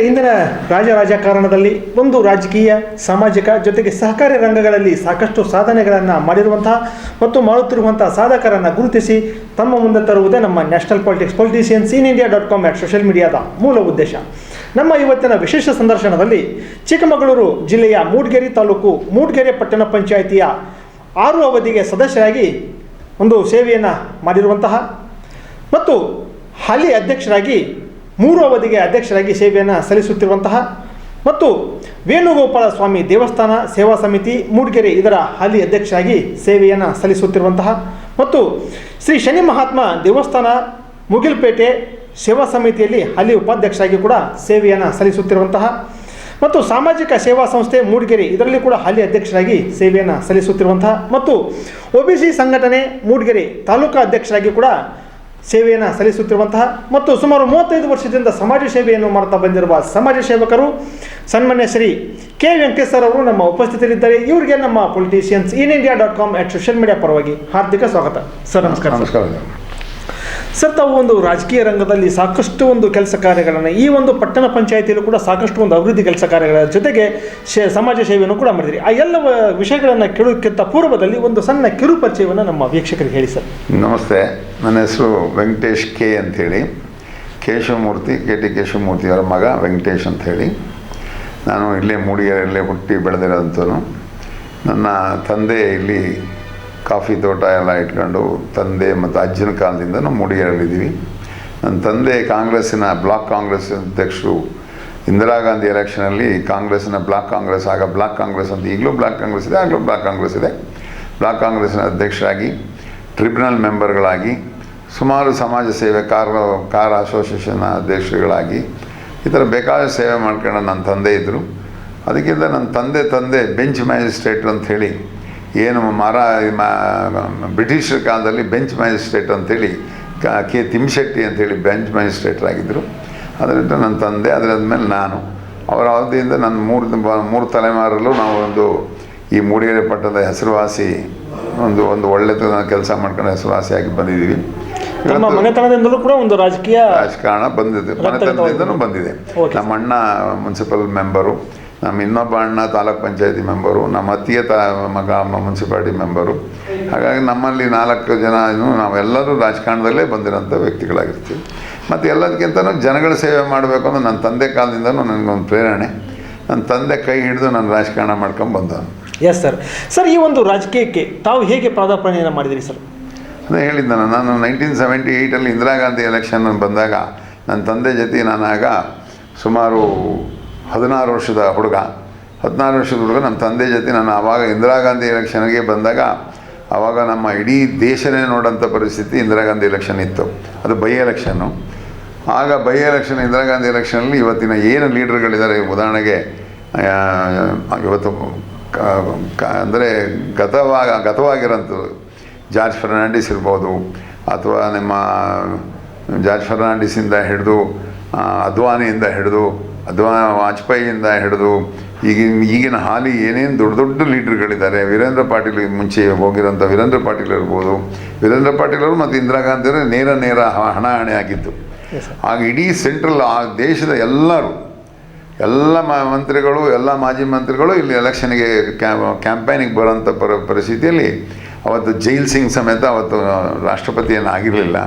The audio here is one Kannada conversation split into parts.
ವೀಕ್ಷಕರೇ ಇಂದಿನ ರಾಜ ರಾಜಕಾರಣದಲ್ಲಿ ಒಂದು ರಾಜಕೀಯ, ಸಾಮಾಜಿಕ ಜೊತೆಗೆ ಸಹಕಾರಿ ರಂಗಗಳಲ್ಲಿ ಸಾಕಷ್ಟು ಸಾಧನೆಗಳನ್ನು ಮಾಡಿರುವಂತಹ ಮತ್ತು ಮಾಡುತ್ತಿರುವಂತಹ ಸಾಧಕರನ್ನು ಗುರುತಿಸಿ ತಮ್ಮ ಮುಂದೆ ತರುವುದೇ ನಮ್ಮ national politics politicians in India dot com at social ಮೀಡಿಯಾದ ಮೂಲ ಉದ್ದೇಶ. ನಮ್ಮ ಇವತ್ತಿನ ವಿಶೇಷ ಸಂದರ್ಶನದಲ್ಲಿ ಚಿಕ್ಕಮಗಳೂರು ಜಿಲ್ಲೆಯ ಮೂಡ್ಗೆರೆ ತಾಲೂಕು, ಮೂಡ್ಗೆರೆ ಪಟ್ಟಣ ಪಂಚಾಯಿತಿಯ ಆರು ಅವಧಿಗೆ ಸದಸ್ಯರಾಗಿ ಒಂದು ಸೇವೆಯನ್ನು ಮಾಡಿರುವಂತಹ ಮತ್ತು ಹಾಲಿ ಅಧ್ಯಕ್ಷರಾಗಿ ಮೂರು ಅವಧಿಗೆ ಅಧ್ಯಕ್ಷರಾಗಿ ಸೇವೆಯನ್ನು ಸಲ್ಲಿಸುತ್ತಿರುವಂತಹ ಮತ್ತು ವೇಣುಗೋಪಾಲ ಸ್ವಾಮಿ ದೇವಸ್ಥಾನ ಸೇವಾ ಸಮಿತಿ ಮೂಡಿಗೆರೆ ಇದರ ಹಾಲಿ ಅಧ್ಯಕ್ಷರಾಗಿ ಸೇವೆಯನ್ನು ಸಲ್ಲಿಸುತ್ತಿರುವಂತಹ ಮತ್ತು ಶ್ರೀ ಶನಿ ಮಹಾತ್ಮ ದೇವಸ್ಥಾನ ಮುಗಿಲ್ಪೇಟೆ ಸೇವಾ ಸಮಿತಿಯಲ್ಲಿ ಹಾಲಿ ಉಪಾಧ್ಯಕ್ಷರಾಗಿ ಕೂಡ ಸೇವೆಯನ್ನು ಸಲ್ಲಿಸುತ್ತಿರುವಂತಹ ಮತ್ತು ಸಾಮಾಜಿಕ ಸೇವಾ ಸಂಸ್ಥೆ ಮೂಡಿಗೆರೆ ಇದರಲ್ಲಿ ಕೂಡ ಹಾಲಿ ಅಧ್ಯಕ್ಷರಾಗಿ ಸೇವೆಯನ್ನು ಸಲ್ಲಿಸುತ್ತಿರುವಂತಹ ಮತ್ತು ಒ ಬಿ ಸಿ ಸಂಘಟನೆ ಮೂಡಿಗೆರೆ ತಾಲೂಕಾ ಅಧ್ಯಕ್ಷರಾಗಿ ಕೂಡ ಸೇವೆಯನ್ನು ಸಲ್ಲಿಸುತ್ತಿರುವಂತಹ ಮತ್ತು ಸುಮಾರು ಮೂವತ್ತೈದು ವರ್ಷದಿಂದ ಸಮಾಜ ಸೇವೆಯನ್ನು ಮಾಡ್ತಾ ಬಂದಿರುವ ಸಮಾಜ ಸೇವಕರು ಸನ್ಮಾನ್ಯ ಶ್ರೀ ಕೆ ವೆಂಕಟೇಶ್ವರ ಅವರು ನಮ್ಮ ಉಪಸ್ಥಿತರಿದ್ದಾರೆ. ಇವರಿಗೆ ನಮ್ಮ politicians in India dot com at social media ಪರವಾಗಿ ಹಾರ್ದಿಕ ಸ್ವಾಗತ. ಸರ್, ನಮಸ್ಕಾರ ನಮಸ್ಕಾರ. ಸರ್, ತಾವು ಒಂದು ರಾಜಕೀಯ ರಂಗದಲ್ಲಿ ಸಾಕಷ್ಟು ಒಂದು ಕೆಲಸ ಕಾರ್ಯಗಳನ್ನು ಈ ಒಂದು ಪಟ್ಟಣ ಪಂಚಾಯಿತಿಯಲ್ಲೂ ಕೂಡ ಸಾಕಷ್ಟು ಒಂದು ಅಭಿವೃದ್ಧಿ ಕೆಲಸ ಕಾರ್ಯಗಳ ಜೊತೆಗೆ ಶೇ, ಸಮಾಜ ಸೇವೆಯನ್ನು ಕೂಡ ಮಾಡಿದಿರಿ. ಆ ಎಲ್ಲ ವಿಷಯಗಳನ್ನು ಕೇಳೋಕ್ಕಿಂತ ಪೂರ್ವದಲ್ಲಿ ಒಂದು ಸಣ್ಣ ಕಿರು ಪರಿಚಯವನ್ನು ನಮ್ಮ ವೀಕ್ಷಕರಿಗೆ ಹೇಳಿ ಸರ್. ನಮಸ್ತೆ. ನನ್ನ ಹೆಸರು ವೆಂಕಟೇಶ್ ಕೆ ಅಂಥೇಳಿ ಕೇಶವಮೂರ್ತಿ, ಕೆ ಟಿ ಕೇಶವಮೂರ್ತಿಯವರ ಮಗ ವೆಂಕಟೇಶ್ ಅಂತ ಹೇಳಿ. ನಾನು ಇಲ್ಲೇ ಮೂಡಿಗೆರೆಯಲ್ಲೇ ಹುಟ್ಟಿ ಬೆಳೆದಿರೋಂಥನು ನನ್ನ ತಂದೆ ಇಲ್ಲಿ ಕಾಫಿ ತೋಟ ಎಲ್ಲ ಇಟ್ಕೊಂಡು ತಂದೆ ಮತ್ತು ಅಜ್ಜನ ಕಾಲದಿಂದ ನಾವು ಮೂಡಿಗೆರೆಯಲ್ಲಿದ್ದೀವಿ ನನ್ನ ತಂದೆ ಕಾಂಗ್ರೆಸ್ಸಿನ ಬ್ಲಾಕ್ ಕಾಂಗ್ರೆಸ್ ಅಧ್ಯಕ್ಷರು ಇಂದಿರಾ ಗಾಂಧಿ ಎಲೆಕ್ಷನಲ್ಲಿ ಕಾಂಗ್ರೆಸ್ಸಿನ ಬ್ಲಾಕ್ ಕಾಂಗ್ರೆಸ್, ಆಗ ಬ್ಲಾಕ್ ಕಾಂಗ್ರೆಸ್ ಅಂತ ಈಗಲೂ ಬ್ಲಾಕ್ ಕಾಂಗ್ರೆಸ್ ಇದೆ, ಆಗಲೂ ಬ್ಲಾಕ್ ಕಾಂಗ್ರೆಸ್ ಇದೆ. ಬ್ಲಾಕ್ ಕಾಂಗ್ರೆಸ್ನ ಅಧ್ಯಕ್ಷರಾಗಿ ಟ್ರಿಬ್ಯುನಲ್ ಮೆಂಬರ್ಗಳಾಗಿ ಸುಮಾರು ಸಮಾಜ ಸೇವೆ ಕಾರ್ ಕಾರ್ ಅಸೋಸಿಯೇಷನ್ ಅಧ್ಯಕ್ಷರುಗಳಾಗಿ, ಈ ಥರ ಬೇಕಾದ ಸೇವೆ ಮಾಡ್ಕೊಂಡು ನನ್ನ ತಂದೆ ಇದ್ದರು. ಅದಕ್ಕಿಂತ ನನ್ನ ತಂದೆ ತಂದೆ ಬೆಂಚ್ ಅಂತ ಹೇಳಿ ಏನು ಮರ ಬ್ರಿಟಿಷರ ಕಾಲದಲ್ಲಿ ಬೆಂಚ್ ಮ್ಯಾಜಿಸ್ಟ್ರೇಟ್ ಅಂತೇಳಿ ಕ- ಕೆ ತಿಮ್ಶೆಟ್ಟಿ ಅಂತೇಳಿ ಬೆಂಚ್ ಮ್ಯಾಜಿಸ್ಟ್ರೇಟ್ರಾಗಿದ್ದರು ಅದರಿಂದ ನನ್ನ ತಂದೆ ಅದರಾದ್ಮೇಲೆ ನಾನು. ಅವರ ಅವಧಿಯಿಂದ ನನ್ನ ಮೂರು ಮೂರು ತಲೆಮಾರಲ್ಲೂ ನಾವು ಒಂದು ಈ ಮೂಡಿಗೆರೆ ಪಟ್ಟದ ಹೆಸರುವಾಸಿ ಒಂದು ಒಂದು ಒಳ್ಳೆ ಕೆಲಸ ಮಾಡ್ಕೊಂಡು ಹೆಸರುವಾಸಿಯಾಗಿ ಬಂದಿದ್ದೀವಿ. ಮನೆತನದಿಂದಲೂ ಕೂಡ ಒಂದು ರಾಜಕೀಯ ರಾಜಕಾರಣ ಬಂದಿದೆ. ಮನೆತನದಿಂದನೂ ಬಂದಿದೆ. ನಮ್ಮ ಅಣ್ಣ ಮುನ್ಸಿಪಲ್ ಮೆಂಬರು. ನಮ್ಮ ಇನ್ನೊಬ್ಬ ಅಣ್ಣ ತಾಲೂಕ್ ಪಂಚಾಯತಿ ಮೆಂಬರು ನಮ್ಮ ಅತ್ತಿಯ ತ ಮಗ ಮುನ್ಸಿಪಾಲ್ಟಿ ಮೆಂಬರು. ಹಾಗಾಗಿ ನಮ್ಮಲ್ಲಿ ನಾಲ್ಕು ಜನ ನಾವೆಲ್ಲರೂ ರಾಜಕಾರಣದಲ್ಲೇ ಬಂದಿರೋಂಥ ವ್ಯಕ್ತಿಗಳಾಗಿರ್ತೀವಿ. ಮತ್ತು ಎಲ್ಲದಕ್ಕಿಂತನೂ ಜನಗಳ ಸೇವೆ ಮಾಡಬೇಕು ಅಂದರೆ ನನ್ನ ತಂದೆ ಕಾಲದಿಂದನೂ ನನಗೊಂದು ಪ್ರೇರಣೆ. ನನ್ನ ತಂದೆ ಕೈ ಹಿಡಿದು ನಾನು ರಾಜಕಾರಣ ಮಾಡ್ಕೊಂಡು ಬಂದ ಎಸ್ ಸರ್ ಸರ್ ಈ ಒಂದು ರಾಜಕೀಯಕ್ಕೆ ತಾವು ಹೇಗೆ ಪಾದಾರ್ಪಣೆಯನ್ನು ಮಾಡಿದಿರಿ ಸರ್ ಅದೇ ಹೇಳಿದ್ದೆ ನಾನು ನಾನು ನೈನ್ಟೀನ್ ಸೆವೆಂಟಿ ಏಯ್ಟಲ್ಲಿ ಇಂದಿರಾ ಗಾಂಧಿ ಎಲೆಕ್ಷನ್ ಬಂದಾಗ ನನ್ನ ತಂದೆ ಜೊತೆ ನಾನಾಗ ಸುಮಾರು ಹದಿನಾರು ವರ್ಷದ ಹುಡುಗ. ಹದಿನಾರು ವರ್ಷದ ಹುಡುಗ ನಮ್ಮ ತಂದೆ ಜೊತೆ ನಾನು ಆವಾಗ ಇಂದಿರಾ ಗಾಂಧಿ ಎಲೆಕ್ಷನ್ಗೆ ಬಂದಾಗ ಆವಾಗ ನಮ್ಮ ಇಡೀ ದೇಶನೇ ನೋಡೋಂಥ ಪರಿಸ್ಥಿತಿ ಇಂದಿರಾ ಗಾಂಧಿ ಎಲೆಕ್ಷನ್ ಇತ್ತು. ಅದು ಬೈ ಎಲೆಕ್ಷನ್ನು. ಆಗ ಬೈ ಎಲೆಕ್ಷನ್, ಇಂದಿರಾ ಗಾಂಧಿ ಎಲೆಕ್ಷನಲ್ಲಿ ಇವತ್ತಿನ ಏನು ಲೀಡರ್ಗಳಿದ್ದಾರೆ ಉದಾಹರಣೆಗೆ ಇವತ್ತು ಅಂದರೆ ಗತವಾಗ, ಗತವಾಗಿರೋಂಥದ್ದು ಜಾರ್ಜ್ ಫರ್ನಾಂಡಿಸ್ ಇರ್ಬೋದು, ಅಥವಾ ನಿಮ್ಮ ಜಾರ್ಜ್ ಫರ್ನಾಂಡಿಸಿಂದ ಹಿಡಿದು ಅದ್ವಾನಿಯಿಂದ ಹಿಡಿದು ಅದ್ವಾ ವಾಜಪೇಯಿಯಿಂದ ಹಿಡಿದು ಈಗಿನ ಈಗಿನ ಹಾಲಿ ಏನೇನು ದೊಡ್ಡ ದೊಡ್ಡ ಲೀಡ್ರ್ಗಳಿದ್ದಾರೆ ವೀರೇಂದ್ರ ಪಾಟೀಲ್ ಮುಂಚೆ ಹೋಗಿರೋಂಥ ವೀರೇಂದ್ರ ಪಾಟೀಲ್ ಇರ್ಬೋದು ವೀರೇಂದ್ರ ಪಾಟೀಲ್ ಅವರು ಮತ್ತು ಇಂದಿರಾ ಗಾಂಧಿ ಅವರು ನೇರ ನೇರ ಹಣಾಹಣೆ ಆಗಿತ್ತು ಆಗ ಇಡೀ ಸೆಂಟ್ರಲ್ ಆ ದೇಶದ ಎಲ್ಲರೂ ಎಲ್ಲ ಮಂತ್ರಿಗಳು ಎಲ್ಲ ಮಾಜಿ ಮಂತ್ರಿಗಳು ಇಲ್ಲಿ ಎಲೆಕ್ಷನ್ಗೆ ಕ್ಯಾಂಪೇನಿಗೆ ಬರೋಂಥ ಪರ ಪರಿಸ್ಥಿತಿಯಲ್ಲಿ ಅವತ್ತು ಜೈಲ್ ಸಿಂಗ್ ಸಮೇತ ಅವತ್ತು ರಾಷ್ಟ್ರಪತಿಯನ್ನು ಆಗಿರಲಿಲ್ಲ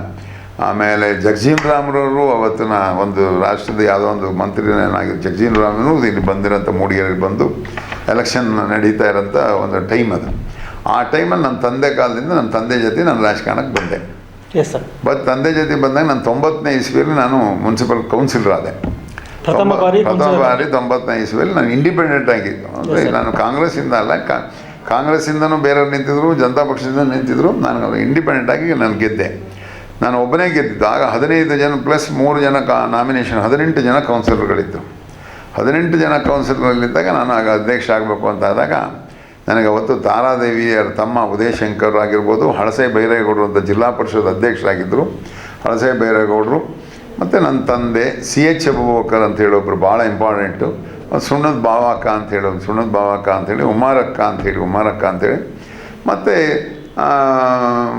ಆಮೇಲೆ ಜಗಜೀನ್ ರಾಮ್ರವರು ಅವತ್ತಿನ ಒಂದು ರಾಷ್ಟ್ರದ ಯಾವುದೋ ಒಂದು ಮಂತ್ರಿನಾಗಿ ಜಗಜೀನ್ ರಾಮನು ಇಲ್ಲಿ ಬಂದಿರೋಂಥ ಮೂಡಿಗೆರೆಗೆ ಬಂದು ಎಲೆಕ್ಷನ್ ನಡೀತಾ ಇರೋಂಥ ಒಂದು ಟೈಮ್ ಅದು. ಆ ಟೈಮಲ್ಲಿ ನನ್ನ ತಂದೆ ಕಾಲದಿಂದ ನನ್ನ ತಂದೆ ಜೊತೆ ನಾನು ರಾಜಕಾರಣಕ್ಕೆ ಬಂದೆ. ಎಸ್ ಸರ್ ಬಟ್ ತಂದೆ ಜೊತೆ ಬಂದಾಗ ನಾನು ತೊಂಬತ್ತನೇ ಇಸ್ವಿಯಲ್ಲಿ ನಾನು ಮುನ್ಸಿಪಲ್ ಕೌನ್ಸಿಲರ್ ಆದೆ. ಪ್ರಥಮ ಬಾರಿ ತೊಂಬತ್ತನೇ ಇಸ್ವಿಯಲ್ಲಿ ನಾನು ಇಂಡಿಪೆಂಡೆಂಟ್ ಆಗಿ. ಅಂದರೆ. ನಾನು ಕಾಂಗ್ರೆಸ್ಸಿಂದ ಅಲ್ಲ ಕಾ- ಕಾಂಗ್ರೆಸ್ಸಿಂದನೂ ಬೇರೆಯವ್ರು ನಿಂತಿದ್ರು ಜನತಾ ಪಕ್ಷದಿಂದ ನಿಂತಿದ್ರು ನಾನು ಇಂಡಿಪೆಂಡೆಂಟ್ ಆಗಿ ನಾನು ಗೆದ್ದೆ. ನಾನು ಒಬ್ಬನೇ ಗೆದ್ದಿದ್ದು. ಆಗ ಹದಿನೈದು ಜನ ಪ್ಲಸ್ ಮೂರು ಜನ ಕಾ ನಾಮಿನೇಷನ್ ಹದಿನೆಂಟು ಜನ ಕೌನ್ಸಿಲರ್ಗಳಿದ್ದರು ಹದಿನೆಂಟು ಜನ ಕೌನ್ಸಿಲರ್ಗಳಿದ್ದಾಗ ನಾನು ಆಗ ಅಧ್ಯಕ್ಷ ಆಗಬೇಕು ಅಂತ ಆದಾಗ ನನಗೆ ಅವತ್ತು ತಾರಾದೇವಿಯರ ತಮ್ಮ ಉದಯಶಂಕರ್ ಆಗಿರ್ಬೋದು, ಹಳಸೆ ಬೈರೇಗೌಡರು ಅಂತ ಜಿಲ್ಲಾ ಪರಿಷತ್ ಅಧ್ಯಕ್ಷರಾಗಿದ್ದರು ಹಳಸೆ ಬೈರೇಗೌಡರು ಮತ್ತು ನನ್ನ ತಂದೆ ಸಿ ಎಚ್ ಅಬೂಬಕರ್ ಅಂತ ಹೇಳಿ ಒಬ್ಬರು ಭಾಳ ಇಂಪಾರ್ಟೆಂಟು ಸುಣ್ಣದ ಬಾವಕ್ಕ ಅಂತ ಹೇಳಿ ಸುಣ್ಣದ ಬಾವಕ್ಕ ಅಂತೇಳಿ ಉಮಾರಕ್ಕ ಅಂತೇಳಿ ಉಮಾರಕ್ಕ ಅಂತೇಳಿ ಮತ್ತು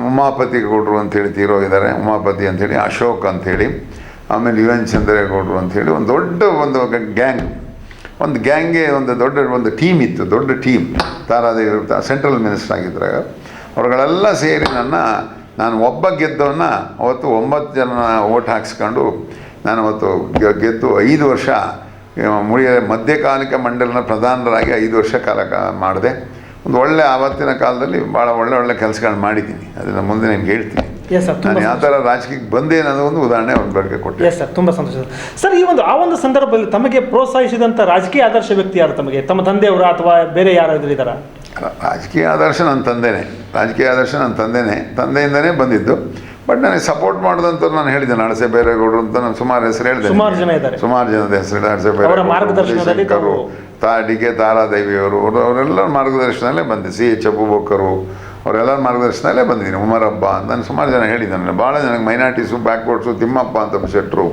ಉಮಾಪತಿ ಗೌಡ್ರು ಅಂತೇಳಿ ತೀರೋಗಿದ್ದಾರೆ ಉಮಾಪತಿ ಅಂಥೇಳಿ ಅಶೋಕ್ ಅಂಥೇಳಿ ಆಮೇಲೆ ಯು ಎನ್ ಚಂದ್ರೇಗೌಡರು ಅಂಥೇಳಿ ಒಂದು ದೊಡ್ಡ ಒಂದು ಗ್ಯಾಂಗ್. ಒಂದು ಗ್ಯಾಂಗ್ಗೆ ಒಂದು ದೊಡ್ಡ ಒಂದು ಟೀಮ್ ಇತ್ತು, ದೊಡ್ಡ ಟೀಮ್. ತಾರಾದೇವಿ ಸೆಂಟ್ರಲ್ ಮಿನಿಸ್ಟರ್ ಆಗಿದ್ದಾಗ ಅವ್ರುಗಳೆಲ್ಲ ಸೇರಿ ನನ್ನ, ನಾನು ಒಬ್ಬ ಗೆದ್ದವನ್ನ ಅವತ್ತು ಒಂಬತ್ತು ಜನ ಓಟ್ ಹಾಕ್ಸ್ಕೊಂಡು, ನಾನು ಅವತ್ತು ಗೆದ್ದು ಐದು ವರ್ಷ ಮುಳಿಯ ಮಧ್ಯಕಾಲಿಕ ಮಂಡಲನ ಪ್ರಧಾನರಾಗಿ ಐದು ವರ್ಷ ಕಾಲ ಮಾಡಿದೆ. ಒಂದು ಒಳ್ಳೆ ಆವತ್ತಿನ ಕಾಲದಲ್ಲಿ ಭಾಳ ಒಳ್ಳೆ ಒಳ್ಳೆ ಕೆಲಸಗಳನ್ನ ಮಾಡಿದ್ದೀನಿ. ಅದನ್ನು ಮುಂದೆ ನಿಮ್ಗೆ ಹೇಳ್ತೀನಿ. ನಾನು ಯಾವ ಥರ ರಾಜಕೀಯಕ್ಕೆ ಬಂದೆ ಅನ್ನೋದು ಒಂದು ಉದಾಹರಣೆ ಅವ್ರ ಬಗ್ಗೆ ಕೊಟ್ಟೆ. ಎಸ್ ಸರ್ ತುಂಬ ಸಂತೋಷ. ಸರ್ ಸರ್ ಈ ಒಂದು ಆ ಒಂದು ಸಂದರ್ಭದಲ್ಲಿ ತಮಗೆ ಪ್ರೋತ್ಸಾಹಿಸಿದಂಥ ರಾಜಕೀಯ ಆದರ್ಶ ವ್ಯಕ್ತಿ ಯಾರು ತಮಗೆ? ತಮ್ಮ ತಂದೆಯವರ ಅಥವಾ ಬೇರೆ ಯಾರಾದರೂ ಇದ್ದಾರಾ? ರಾಜಕೀಯ ಆದರ್ಶ ನನ್ನ ತಂದೆನೇ. ರಾಜಕೀಯ ಆದರ್ಶ ನನ್ನ ತಂದೆನೇ. ತಂದೆಯಿಂದನೇ ಬಂದಿದ್ದು. ಬಟ್ ನನಗೆ ಸಪೋರ್ಟ್ ಮಾಡಿದಂತ ನಾನು ಹೇಳಿದ್ದೆ ಬೇರೆ ಬೇರೆಗೌಡರು ಅಂತ ನಾನು ಸುಮಾರು ಹೆಸರು ಹೇಳಿದೆ ಸುಮಾರು ಜನ ಇದ್ದಾರೆ. ಸುಮಾರು ಜನದ ಹೆಸರು ಅವರ ಬೇರೆಗೌಡರು, ತಾ ಡಿ ಕೆ ತಾರಾದೇವಿಯವರು ಅವರು ಅವರೆಲ್ಲರ ಮಾರ್ಗದರ್ಶನದಲ್ಲೇ ಬಂದೆ. ಸಿ ಎಚ್ ಅಬೂಬಕ್ಕರು ಅವರೆಲ್ಲ ಮಾರ್ಗದರ್ಶನದಲ್ಲೇ ಬಂದಿದ್ದೀನಿ. ಉಮರಪ್ಪ ಅಂತ ನಾನು ಸುಮಾರು ಜನ ಹೇಳಿದ್ದಾನೆ. ಭಾಳ ಜನಕ್ಕೆ ಮೈನಾರಿಟೀಸು ಬ್ಯಾಕ್ವರ್ಡ್ಸು ತಿಮ್ಮಪ್ಪ ಅಂತ ಶೆಟ್ರು.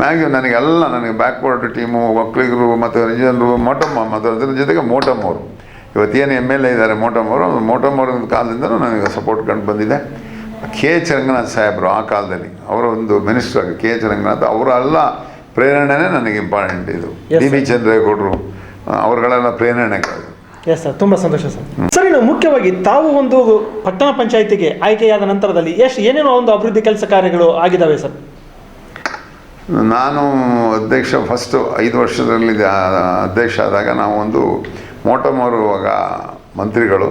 ಮ್ಯಾಗಿ ನನಗೆಲ್ಲ ನನಗೆ ಬ್ಯಾಕ್ವರ್ಡ್ ಟೀಮು ಒಕ್ಕಲಿಗರು ಮತ್ತು ರಿಜನರು ಮೋಟಮ್ಮ ಮತ್ತು ಅದರ ಜೊತೆಗೆ ಮೋಟಮ್ ಅವರು ಇವತ್ತೇನು ಎಂ ಎಲ್ ಎ ಇದ್ದಾರೆ ಮೋಟಮ್ ಅವರು ಮೋಟಮ್ ಅವ್ರ ಕಾಲದಿಂದಲೂ ನನಗೆ ಸಪೋರ್ಟ್ ಕಂಡು ಬಂದಿದೆ. ಕೆ. ಎಚ್ ರಂಗನಾಥ್ ಸಾಹೇಬರು ಆ ಕಾಲದಲ್ಲಿ ಅವರ ಒಂದು ಮಿನಿಸ್ಟರ್ ಆಗಿ ಕೆ. ಎಚ್ ರಂಗನಾಥ್ ಅವರೆಲ್ಲ ಪ್ರೇರಣೆನೇ ನನಗೆ ಇಂಪಾರ್ಟೆಂಟ್ ಇದು. ಡಿ. B sir. ಚಂದ್ರೇಗೌಡರು ಅವರುಗಳೆಲ್ಲ ಪ್ರೇರಣೆ ಎಸ್ ಸರ್ ತುಂಬ ಸಂತೋಷ ಸರ್ ಸರ್ ಇನ್ನು ಮುಖ್ಯವಾಗಿ ತಾವು ಒಂದು ಪಟ್ಟಣ ಪಂಚಾಯಿತಿಗೆ ಆಯ್ಕೆಯಾದ ನಂತರದಲ್ಲಿ ಎಷ್ಟು ಏನೇನೋ ಒಂದು ಅಭಿವೃದ್ಧಿ ಕೆಲಸ ಕಾರ್ಯಗಳು ಆಗಿದ್ದಾವೆ ಸರ್ ನಾನು ಅಧ್ಯಕ್ಷ ಫಸ್ಟು ಐದು ವರ್ಷದಲ್ಲಿ ಅಧ್ಯಕ್ಷ ಆದಾಗ ನಾವು ಒಂದು ಮೋಟಮೋರುವಾಗ ಮಂತ್ರಿಗಳು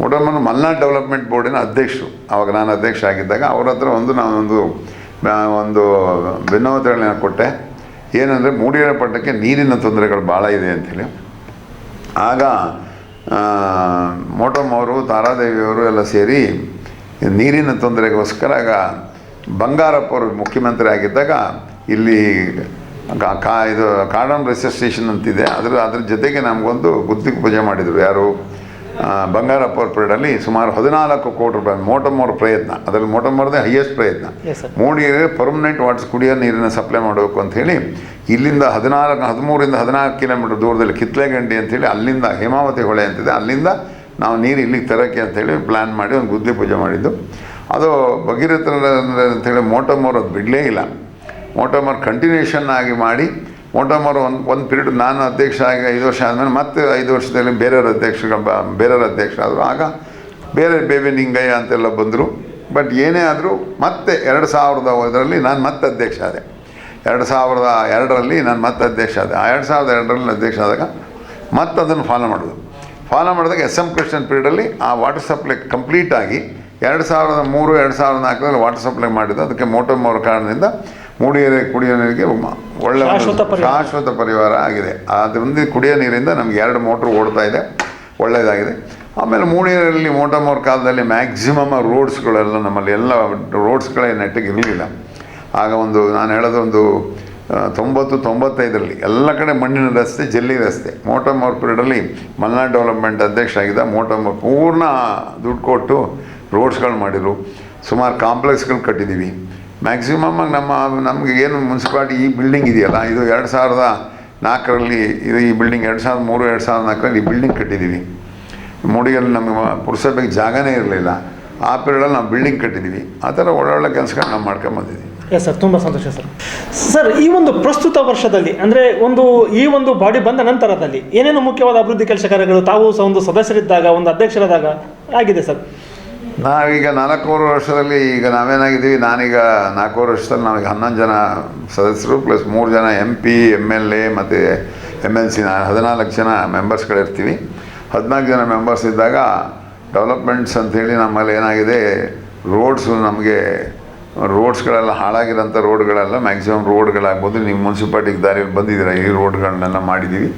ಮೋಟಮ್ಮನು ಮಲ್ನಾಡ್ ಡೆವಲಪ್ಮೆಂಟ್ ಬೋರ್ಡಿನ ಅಧ್ಯಕ್ಷರು. ಅವಾಗ ನಾನು ಅಧ್ಯಕ್ಷ ಆಗಿದ್ದಾಗ ಅವ್ರ ಹತ್ರ ಒಂದು ನಾನೊಂದು ಒಂದು ಭಿನ್ನವತೆಗಳನ್ನ ಕೊಟ್ಟೆ. ಏನಂದರೆ ಮೂಡಿಗೆರೆ ಪಟ್ಟಕ್ಕೆ ನೀರಿನ ತೊಂದರೆಗಳು ಭಾಳ ಇದೆ ಅಂಥೇಳಿ. ಆಗ ಮೋಟಮ್ ಅವರು ತಾರಾದೇವಿಯವರು ಎಲ್ಲ ಸೇರಿ ನೀರಿನ ತೊಂದರೆಗೋಸ್ಕರ ಆಗ ಬಂಗಾರಪ್ಪ ಅವರು ಮುಖ್ಯಮಂತ್ರಿ ಆಗಿದ್ದಾಗ ಇಲ್ಲಿ ಕಾ- ಇದು ಕಾಡನ್ ರಿಸರ್ಚ್ ಸ್ಟೇಷನ್ ಅಂತಿದೆ. ಅದರ, ಅದ್ರ ಜೊತೆಗೆ ನಮಗೊಂದು ಗುತ್ತಿಗೆ ಪೂಜೆ ಮಾಡಿದರು ಯಾರು? ಬಂಗಾರಪ್ಪ ಪೀರಿಯಡಲ್ಲಿ ಸುಮಾರು ಹದಿನಾಲ್ಕು ಕೋಟಿ ರೂಪಾಯಿ ಮೋಟಮೋರ್ ಪ್ರಯತ್ನ. ಅದರಲ್ಲಿ ಮೋಟಮೋರ್ದೇ ಹೈಯೆಸ್ಟ್ ಪ್ರಯತ್ನ. ಮೂಡಿಗೆ ಮೂಡಿಗೆರೆ ಪರ್ಮನೆಂಟ್ ವಾಟರ್ಸ್ ಕುಡಿಯೋ ನೀರನ್ನ ಸಪ್ಲೈ ಮಾಡಬೇಕು ಅಂತ ಹೇಳಿ ಇಲ್ಲಿಂದ ಹದಿನಾಲ್ಕು ಹದಿಮೂರಿಂದ ಹದಿನಾಲ್ಕು ಕಿಲೋಮೀಟರ್ ದೂರದಲ್ಲಿ ಕಿತ್ಲೆಗಂಡಿ ಅಂತೇಳಿ ಅಲ್ಲಿಂದ ಹೇಮಾವತಿ ಹೊಳೆ ಅಂತಿದೆ ಅಲ್ಲಿಂದ ನಾವು ನೀರು ಇಲ್ಲಿಗೆ ತರೋಕ್ಕೆ ಅಂತೇಳಿ ಪ್ಲ್ಯಾನ್ ಮಾಡಿ ಒಂದು ಗುದ್ದಿ ಪೂಜೆ ಮಾಡಿದ್ದು. ಅದು ಭಗೀರಥ ಅಂತೇಳಿ ಮೋರ್ ಅದು ಬಿಡಲೇ ಇಲ್ಲ. ಮೋಟಮೋರ್ ಕಂಟಿನ್ಯೂಷನ್ ಆಗಿ ಮಾಡಿ ಮೋಟಮ್ಮರ್ ಒಂದು ಒಂದು ಪೀರಿಯಡ್ ನಾನು ಅಧ್ಯಕ್ಷ ಆಗಿ ಐದು ವರ್ಷ ಆದಮೇಲೆ ಮತ್ತೆ ಐದು ವರ್ಷದಲ್ಲಿ ಬೇರೆಯವ್ರ ಅಧ್ಯಕ್ಷ ಬೇರೆಯವ್ರ ಅಧ್ಯಕ್ಷರಾದರು. ಆಗ ಬೇರೆ ಬೇಬಿ ನಿಂಗಯ್ಯ ಅಂತೆಲ್ಲ ಬಂದರು. ಬಟ್ ಏನೇ ಆದರೂ ಮತ್ತೆ ಎರಡು ಸಾವಿರದ ಇದರಲ್ಲಿ ನಾನು ಮತ್ತೆ ಅಧ್ಯಕ್ಷ ಆದೆ. ಎರಡು ಸಾವಿರದ ಎರಡರಲ್ಲಿ ನಾನು ಮತ್ತೆ ಅಧ್ಯಕ್ಷ ಆದೆ. ಆ ಎರಡು ಸಾವಿರದ ಎರಡರಲ್ಲಿ ಅಧ್ಯಕ್ಷ ಆದಾಗ ಮತ್ತೆ ಅದನ್ನು ಫಾಲೋ ಮಾಡೋದು. ಫಾಲೋ ಮಾಡಿದಾಗ ಎಸ್ ಎಂ ಕೃಷ್ಣನ್ ಪೀರಿಯಡಲ್ಲಿ ಆ ವಾಟರ್ ಸಪ್ಲೈ ಕಂಪ್ಲೀಟ್ ಆಗಿ ಎರಡು ಸಾವಿರದ ಮೂರು, ಎರಡು ಸಾವಿರದ ನಾಲ್ಕರಲ್ಲಿ ವಾಟರ್ ಸಪ್ಲೈ ಮಾಡಿದ್ದು. ಅದಕ್ಕೆ ಮೋಟರ್ ಅವರ ಕಾರಣದಿಂದ ಮೂಡಿಗೆರೆ ಕುಡಿಯೋ ನೀರಿಗೆ ಒಳ್ಳೆ ಶಾಶ್ವತ ಪರಿವಾರ ಆಗಿದೆ. ಅದರಿಂದ ಕುಡಿಯೋ ನೀರಿಂದ ನಮ್ಗೆ ಎರಡು ಮೋಟ್ರ್ ಓಡ್ತಾ ಇದೆ. ಒಳ್ಳೆಯದಾಗಿದೆ ಆಮೇಲೆ ಮೂಡಿಗೆರೆಯಲ್ಲಿ ಮೋಟಮ್ ಅವ್ರ ಕಾಲದಲ್ಲಿ ಮ್ಯಾಕ್ಸಿಮಮ್ ರೋಡ್ಸ್ಗಳೆಲ್ಲ ನಮ್ಮಲ್ಲಿ ಎಲ್ಲ ರೋಡ್ಸ್ಗಳೇ ನೆಟ್ಟಿಗೆ ಇರಲಿಲ್ಲ. ಆಗ ಒಂದು ನಾನು ಹೇಳೋದು ಒಂದು ತೊಂಬತ್ತು ತೊಂಬತ್ತೈದರಲ್ಲಿ ಎಲ್ಲ ಕಡೆ ಮಣ್ಣಿನ ರಸ್ತೆ ಜಲ್ಲಿ ರಸ್ತೆ. ಮೋಟಮ್ ಅವ್ರ ಪೀರಿಯಡಲ್ಲಿ ಮಲ್ನಾಡ್ ಡೆವಲಪ್ಮೆಂಟ್ ಅಧ್ಯಕ್ಷ ಆಗಿದ್ದ ಮೋಟಮ್ ಅವ್ರು ಪೂರ್ಣ ದುಡ್ಡು ಕೊಟ್ಟು ರೋಡ್ಸ್ಗಳು ಮಾಡಿದರು. ಸುಮಾರು ಕಾಂಪ್ಲೆಕ್ಸ್ಗಳು ಕಟ್ಟಿದ್ದೀವಿ ಮ್ಯಾಕ್ಸಿಮಮ್ ನಮ್ಮ ನಮಗೆ ಏನು ಮುನ್ಸಿಪಾಲ್ಟಿ ಈ ಬಿಲ್ಡಿಂಗ್ ಇದೆಯಲ್ಲ, ಇದು ಎರಡು ಸಾವಿರದ ನಾಲ್ಕರಲ್ಲಿ ಇದು ಈ ಬಿಲ್ಡಿಂಗ್ ಎರಡು ಸಾವಿರದ ಮೂರು, ಎರಡು ಸಾವಿರದ ನಾಲ್ಕರಲ್ಲಿ ಈ ಬಿಲ್ಡಿಂಗ್ ಕಟ್ಟಿದ್ದೀವಿ ಮೂಡಿಗೆಲ್ಲಿ ನಮಗೆ ಪುರಸಭೆಗೆ ಜಾಗನೇ ಇರಲಿಲ್ಲ. ಆ ಪೀರಿಯಡಲ್ಲಿ ನಾವು ಬಿಲ್ಡಿಂಗ್ ಕಟ್ಟಿದ್ದೀವಿ ಆ ಥರ ಒಳ್ಳೊಳ್ಳೆ ಕೆಲಸಗಳು ನಾವು ಮಾಡ್ಕೊಂಬಂದಿದ್ದೀವಿ ಎಸ್ ಸರ್ ತುಂಬ ಸಂತೋಷ ಸರ್ ಸರ್ ಈ ಒಂದು ಪ್ರಸ್ತುತ ವರ್ಷದಲ್ಲಿ, ಅಂದರೆ ಒಂದು ಈ ಒಂದು ಬಾಡಿ ಬಂದ ನಂತರದಲ್ಲಿ ಏನೇನು ಮುಖ್ಯವಾದ ಅಭಿವೃದ್ಧಿ ಕೆಲಸ ಕಾರ್ಯಗಳು ತಾವು ಸಹ ಒಂದು ಸದಸ್ಯರಿದ್ದಾಗ, ಒಂದು ಅಧ್ಯಕ್ಷರಾದಾಗ ಆಗಿದೆ ಸರ್ ನಾವೀಗ ನಾಲ್ಕೂವರೆ ವರ್ಷದಲ್ಲಿ ಈಗ ನಾವೇನಾಗಿದ್ದೀವಿ, ನಾನೀಗ ನಾಲ್ಕೂವರೆ ವರ್ಷದಲ್ಲಿ ನಾವೀಗ ಹನ್ನೊಂದು ಜನ ಸದಸ್ಯರು, ಪ್ಲಸ್ ಮೂರು ಜನ M P M L A ಮತ್ತು ಎಂ ಎಲ್ ಸಿ ಹದಿನಾಲ್ಕು ಜನ ಮೆಂಬರ್ಸ್ಗಳಿರ್ತೀವಿ ಹದಿನಾಲ್ಕು ಜನ ಮೆಂಬರ್ಸ್ ಇದ್ದಾಗ ಡೆವಲಪ್ಮೆಂಟ್ಸ್ ಅಂಥೇಳಿ ನಮ್ಮಲ್ಲಿ ಏನಾಗಿದೆ ರೋಡ್ಸು ನಮಗೆ ರೋಡ್ಸ್ಗಳೆಲ್ಲ ಹಾಳಾಗಿರೋಂಥ ರೋಡ್ಗಳೆಲ್ಲ ಮ್ಯಾಕ್ಸಿಮಮ್ ರೋಡ್ಗಳಾಗ್ಬೋದು ನಿಮ್ಮ ಮುನ್ಸಿಪಾಲ್ಟಿಗೆ ದಾರಿಯಲ್ಲಿ ಬಂದಿದ್ದೀರಾ, ಈ ರೋಡ್ಗಳನ್ನೆಲ್ಲ ಮಾಡಿದ್ದೀವಿ.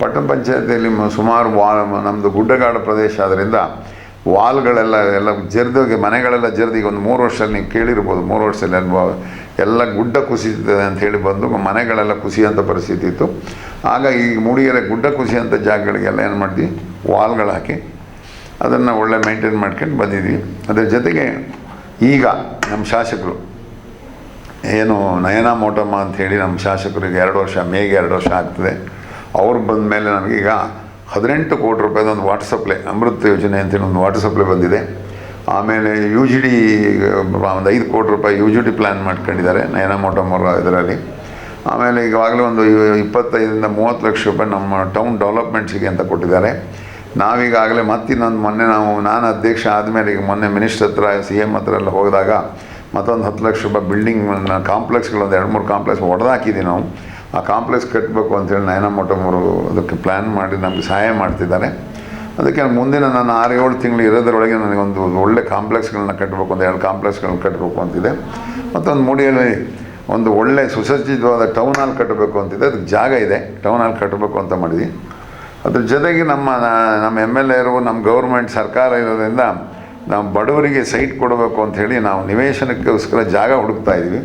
ಪಟ್ಟಣ ಪಂಚಾಯತಿಯಲ್ಲಿ ಸುಮಾರು ವಾ ನಮ್ಮದು ಗುಡ್ಡಗಾಡು ಪ್ರದೇಶ ಆದ್ದರಿಂದ ವಾಲ್ಗಳೆಲ್ಲ, ಎಲ್ಲ ಜರ್ದೋಗಿ, ಮನೆಗಳೆಲ್ಲ ಜರ್ದು ಈಗ ಒಂದು ಮೂರು ವರ್ಷದಲ್ಲಿ ನೀವು ಕೇಳಿರ್ಬೋದು, ಮೂರು ವರ್ಷದಲ್ಲಿ ಅನುಭವ. ಎಲ್ಲ ಗುಡ್ಡ ಕುಸಿತದೆ ಅಂತ ಹೇಳಿ ಬಂದು, ಮನೆಗಳೆಲ್ಲ ಕುಸಿಯೋಂಥ ಪರಿಸ್ಥಿತಿ ಇತ್ತು. ಆಗ ಈ ಮೂಡಿಗೆರೆ ಗುಡ್ಡ ಕುಸಿಯೋಂಥ ಜಾಗಗಳಿಗೆಲ್ಲ ಏನು ಮಾಡಿದ್ವಿ? ವಾಲ್ಗಳು ಹಾಕಿ ಅದನ್ನು ಒಳ್ಳೆ ಮೇಂಟೈನ್ ಮಾಡ್ಕೊಂಡು ಬಂದಿದ್ವಿ. ಅದರ ಜೊತೆಗೆ ಈಗ ನಮ್ಮ ಶಾಸಕರು, ಏನು ನಯನ ಮೋಟಮ್ಮ ಅಂಥೇಳಿ ನಮ್ಮ ಶಾಸಕರಿಗೆ ಎರಡು ವರ್ಷ, ಮೇಗೆ ಎರಡು ವರ್ಷ ಆಗ್ತದೆ. ಅವ್ರು ಬಂದ ಮೇಲೆ ನಮಗೀಗ ಹದಿನೆಂಟು ಕೋಟಿ ರೂಪಾಯಿದ ಒಂದು ವಾಟರ್ ಸಪ್ಲೈ ಅಮೃತ ಯೋಜನೆ ಅಂತೇಳಿ ಒಂದು ವಾಟರ್ ಸಪ್ಲೈ ಬಂದಿದೆ. ಆಮೇಲೆ ಯು ಜಿ ಡಿ ಒಂದು ಐದು ಕೋಟಿ ರೂಪಾಯಿ ಯು ಜಿ ಡಿ ಪ್ಲ್ಯಾನ್ ಮಾಡ್ಕೊಂಡಿದ್ದಾರೆ ನಯನ ಮೋಟಮೋರ ಇದರಲ್ಲಿ. ಆಮೇಲೆ ಈಗಾಗಲೇ ಒಂದು ಇಪ್ಪತ್ತೈದರಿಂದ ಮೂವತ್ತು ಲಕ್ಷ ರೂಪಾಯಿ ನಮ್ಮ ಟೌನ್ ಡೆವಲಪ್ಮೆಂಟ್ಸಿಗೆ ಅಂತ ಕೊಟ್ಟಿದ್ದಾರೆ. ನಾವೀಗಾಗಲೇ ಮತ್ತಿನ್ನೊಂದು ಮೊನ್ನೆ ನಾವು, ನಾನು ಅಧ್ಯಕ್ಷ ಆದಮೇಲೆ ಈಗ ಮೊನ್ನೆ ಮಿನಿಸ್ಟರ್ ಹತ್ರ ಸಿ ಎಂ ಹತ್ರ ಎಲ್ಲ ಹೋದಾಗ ಮತ್ತೊಂದು ಹತ್ತು ಲಕ್ಷ ರೂಪಾಯಿ ಬಿಲ್ಡಿಂಗ್ ಕಾಂಪ್ಲೆಕ್ಸ್ಗಳು ಒಂದು ಎರಡು ಮೂರು ಕಾಂಪ್ಲೆಕ್ಸ್ ಹೊಡೆದಾಕಿದ್ದೀವಿ ನಾವು. ಆ ಕಾಂಪ್ಲೆಕ್ಸ್ ಕಟ್ಟಬೇಕು ಅಂತೇಳಿ ನಯನ ಮೋಟಮೋರು ಅದಕ್ಕೆ ಪ್ಲ್ಯಾನ್ ಮಾಡಿ ನಮಗೆ ಸಹಾಯ ಮಾಡ್ತಿದ್ದಾರೆ. ಅದಕ್ಕೆ ಮುಂದಿನ ನಾನು ಆರು ಏಳು ತಿಂಗಳು ಇರೋದ್ರೊಳಗೆ ನನಗೊಂದು ಒಳ್ಳೆ ಕಾಂಪ್ಲೆಕ್ಸ್ಗಳನ್ನ ಕಟ್ಟಬೇಕು ಒಂದು ಎರಡು ಕಾಂಪ್ಲೆಕ್ಸ್ಗಳನ್ನ ಕಟ್ಟಬೇಕು ಅಂತಿದೆ. ಮತ್ತೊಂದು ಮೂಡಿಯಲ್ಲಿ ಒಂದು ಒಳ್ಳೆ ಸುಸಜ್ಜಿತವಾದ ಟೌನ್ ಹಾಲ್ ಕಟ್ಟಬೇಕು ಅಂತಿದೆ. ಅದಕ್ಕೆ ಜಾಗ ಇದೆ ಟೌನ್ ಹಾಲ್ ಕಟ್ಟಬೇಕು ಅಂತ ಮಾಡಿದ್ವಿ. ಅದ್ರ ಜೊತೆಗೆ ನಮ್ಮ ನಮ್ಮ ಎಂ ಎಲ್ ಎರು ನಮ್ಮ ಗೌರ್ಮೆಂಟ್ ಸರ್ಕಾರ ಇರೋದ್ರಿಂದ ನಾವು ಬಡವರಿಗೆ ಸೈಟ್ ಕೊಡಬೇಕು ಅಂತ ಹೇಳಿ ನಾವು ನಿವೇಶನಕ್ಕೋಸ್ಕರ ಜಾಗ ಹುಡುಕ್ತಾ ಇದ್ವಿ.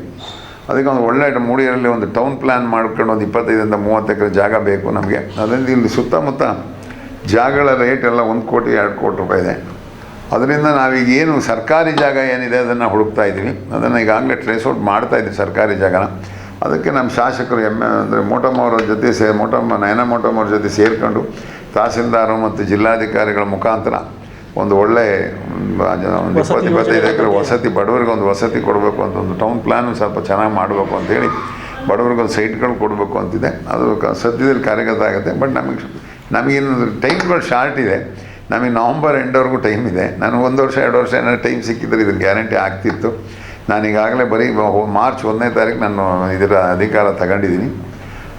ಅದಕ್ಕೆ ಒಂದು ಒಳ್ಳೆ ಮೂಡಿಯಲ್ಲಿ ಒಂದು ಟೌನ್ ಪ್ಲ್ಯಾನ್ ಮಾಡ್ಕೊಂಡು ಒಂದು ಇಪ್ಪತ್ತೈದರಿಂದ ಮೂವತ್ತು ಎಕರೆ ಜಾಗ ಬೇಕು ನಮಗೆ. ಅದರಿಂದ ಇಲ್ಲಿ ಸುತ್ತಮುತ್ತ ಜಾಗಗಳ ರೇಟ್ ಎಲ್ಲ ಒಂದು ಕೋಟಿ, ಎರಡು ಕೋಟಿ ರೂಪಾಯಿ ಇದೆ. ಅದರಿಂದ ನಾವೀಗ ಏನು ಸರ್ಕಾರಿ ಜಾಗ ಏನಿದೆ ಅದನ್ನು ಹುಡುಕ್ತಾ ಇದ್ದೀವಿ. ಅದನ್ನು ಈಗಾಗಲೇ ಟ್ರೇಸ್ ಔಟ್ ಮಾಡ್ತಾ ಇದ್ದೀವಿ ಸರ್ಕಾರಿ ಜಾಗನ. ಅದಕ್ಕೆ ನಮ್ಮ ಶಾಸಕರು ಎಂ ಅಂದರೆ ಮೋಟಮ್ ಅವರ ಜೊತೆ ಸೇ, ಮೋಟಮ್ಮ, ನಯನ ಮೋಟಮ್ಮ ಅವ್ರ ಜೊತೆ ಸೇರಿಕೊಂಡು ತಹಸೀಲ್ದಾರು ಮತ್ತು ಜಿಲ್ಲಾಧಿಕಾರಿಗಳ ಮುಖಾಂತರ ಒಂದು ಒಳ್ಳೆ ಒಂದು ವಸತಿ ಇಪ್ಪತ್ತು ಇಪ್ಪತ್ತೈದು ಎಕರೆ ವಸತಿ ಬಡವರಿಗೆ ಒಂದು ವಸತಿ ಕೊಡಬೇಕು ಅಂತ ಒಂದು ಟೌನ್ ಪ್ಲ್ಯಾನ್ ಸ್ವಲ್ಪ ಚೆನ್ನಾಗಿ ಮಾಡಬೇಕು ಅಂತೇಳಿ ಬಡವ್ರಿಗೊಂದು ಸೈಟ್ಗಳು ಕೊಡಬೇಕು ಅಂತಿದೆ. ಅದು ಸದ್ಯದಲ್ಲಿ ಕಾರ್ಯಗತ ಆಗುತ್ತೆ. ಬಟ್ ನಮಗೆ ನಮಗೇನು ಟೈಮ್ಗಳು ಶಾರ್ಟ್ ಇದೆ. ನಮಗೆ ನವಂಬರ್ ಎಂಡವರೆಗೂ ಟೈಮ್ ಇದೆ. ನಾನು ಒಂದು ವರ್ಷ ಎರಡು ವರ್ಷ ಏನಾದ್ರು ಟೈಮ್ ಸಿಕ್ಕಿದ್ರೆ ಇದ್ರ ಗ್ಯಾರಂಟಿ ಆಗ್ತಿತ್ತು. ನಾನು ಈಗಾಗಲೇ ಬರೀ ಮಾರ್ಚ್ ಒಂದನೇ ತಾರೀಕು ನಾನು ಇದರ ಅಧಿಕಾರ ತಗೊಂಡಿದ್ದೀನಿ.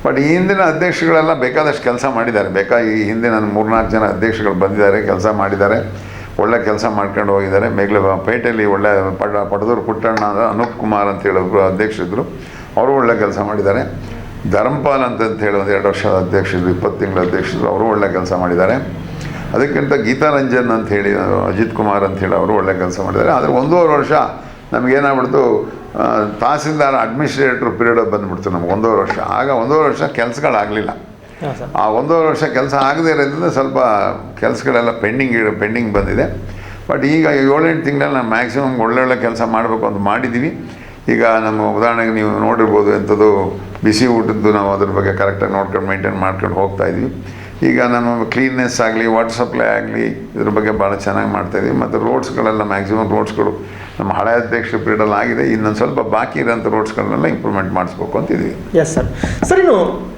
ಬಟ್ ಈ ಹಿಂದಿನ ಅಧ್ಯಕ್ಷಗಳೆಲ್ಲ ಬೇಕಾದಷ್ಟು ಕೆಲಸ ಮಾಡಿದ್ದಾರೆ. ಬೇಕಾ ಈ ಹಿಂದೆ ನನ್ನ ಮೂರ್ನಾಲ್ಕು ಜನ ಅಧ್ಯಕ್ಷಗಳು ಬಂದಿದ್ದಾರೆ ಕೆಲಸ ಮಾಡಿದ್ದಾರೆ. ಒಳ್ಳೆ ಕೆಲಸ ಮಾಡ್ಕೊಂಡು ಹೋಗಿದ್ದಾರೆ. ಮೇಘಲ ಪೇಟೆಯಲ್ಲಿ ಒಳ್ಳೆ ಪಡ, ಪಡದೂರು ಪುಟ್ಟಣ್ಣ ಅನೂಪ್ ಕುಮಾರ್ ಅಂತ ಹೇಳಿ ಒಬ್ಬರು ಅಧ್ಯಕ್ಷರಿದ್ದರು ಅವರು ಒಳ್ಳೆ ಕೆಲಸ ಮಾಡಿದ್ದಾರೆ. ಧರ್ಮಪಾಲ್ ಅಂತ ಹೇಳಿ ಒಂದು ಎರಡು ವರ್ಷದ ಅಧ್ಯಕ್ಷರು ಇಪ್ಪತ್ತು ತಿಂಗಳ ಅಧ್ಯಕ್ಷರು ಅವರು ಒಳ್ಳೆ ಕೆಲಸ ಮಾಡಿದ್ದಾರೆ. ಅದಕ್ಕಿಂತ ಗೀತಾ ರಂಜನ್ ಅಂತ ಹೇಳಿ, ಅಜಿತ್ ಕುಮಾರ್ ಅಂತ ಹೇಳಿ ಅವರು ಒಳ್ಳೆ ಕೆಲಸ ಮಾಡಿದ್ದಾರೆ. ಆದರೆ ಒಂದೂವರೆ ವರ್ಷ ನಮಗೇನಾಗ್ಬಿಡ್ತು ತಹಸೀಲ್ದಾರ್, ಅಡ್ಮಿನಿಸ್ಟ್ರೇಟ್ರ್ ಪೀರಿಯಡ್ ಬಂದುಬಿಡ್ತು ನಮ್ಗೆ ಒಂದೂವರೆ ವರ್ಷ. ಆಗ ಒಂದೂವರೆ ವರ್ಷ ಕೆಲಸಗಳಾಗಲಿಲ್ಲ. ಆ ಒಂದೂವರೆ ವರ್ಷ ಕೆಲಸ ಆಗದೇ ಇರೋದ್ರಿಂದ ಸ್ವಲ್ಪ ಕೆಲಸಗಳೆಲ್ಲ ಪೆಂಡಿಂಗ್ ಪೆಂಡಿಂಗ್ ಬಂದಿದೆ. ಬಟ್ ಈಗ ಏಳೆಂಟು ತಿಂಗಳಲ್ಲಿ ನಾವು ಮ್ಯಾಕ್ಸಿಮಮ್ ಒಳ್ಳೊಳ್ಳೆ ಕೆಲಸ ಮಾಡಬೇಕು ಅಂತ ಮಾಡಿದ್ದೀವಿ ಈಗ ನಮ್ಮ ಉದಾಹರಣೆಗೆ ನೀವು ನೋಡಿರ್ಬೋದು ಎಂಥದ್ದು ಬಿಸಿ ಊಟದ್ದು ನಾವು ಅದ್ರ ಬಗ್ಗೆ ಕರೆಕ್ಟಾಗಿ ನೋಡ್ಕೊಂಡು ಮೇಂಟೈನ್ ಮಾಡ್ಕೊಂಡು ಹೋಗ್ತಾ ಇದ್ವಿ. ಈಗ ನಮ್ಮ ಕ್ಲೀನ್ನೆಸ್ ಆಗಲಿ, ವಾಟರ್ ಸಪ್ಲೈ ಆಗಲಿ ಇದ್ರ ಬಗ್ಗೆ ಭಾಳ ಚೆನ್ನಾಗಿ ಮಾಡ್ತಾಯಿದ್ವಿ ಮತ್ತು ರೋಡ್ಸ್ಗಳೆಲ್ಲ ಮ್ಯಾಕ್ಸಿಮಮ್ ರೋಡ್ಸ್ಗಳು ನಮ್ಮ ಹಳೆ ಅಧ್ಯಕ್ಷ ಪೀರಿಯಡಲ್ಲಿ ಆಗಿದೆ. ಇನ್ನೊಂದು ಸ್ವಲ್ಪ ಬಾಕಿ ಇರೋಂಥ ರೋಡ್ಸ್ಗಳನ್ನೆಲ್ಲ ಇಂಪ್ರೂವ್ಮೆಂಟ್ ಮಾಡಿಸ್ಬೇಕು ಅಂತಿದ್ದೀವಿ ಎಸ್ ಸರ್ ಸರ್ ಇನ್ನು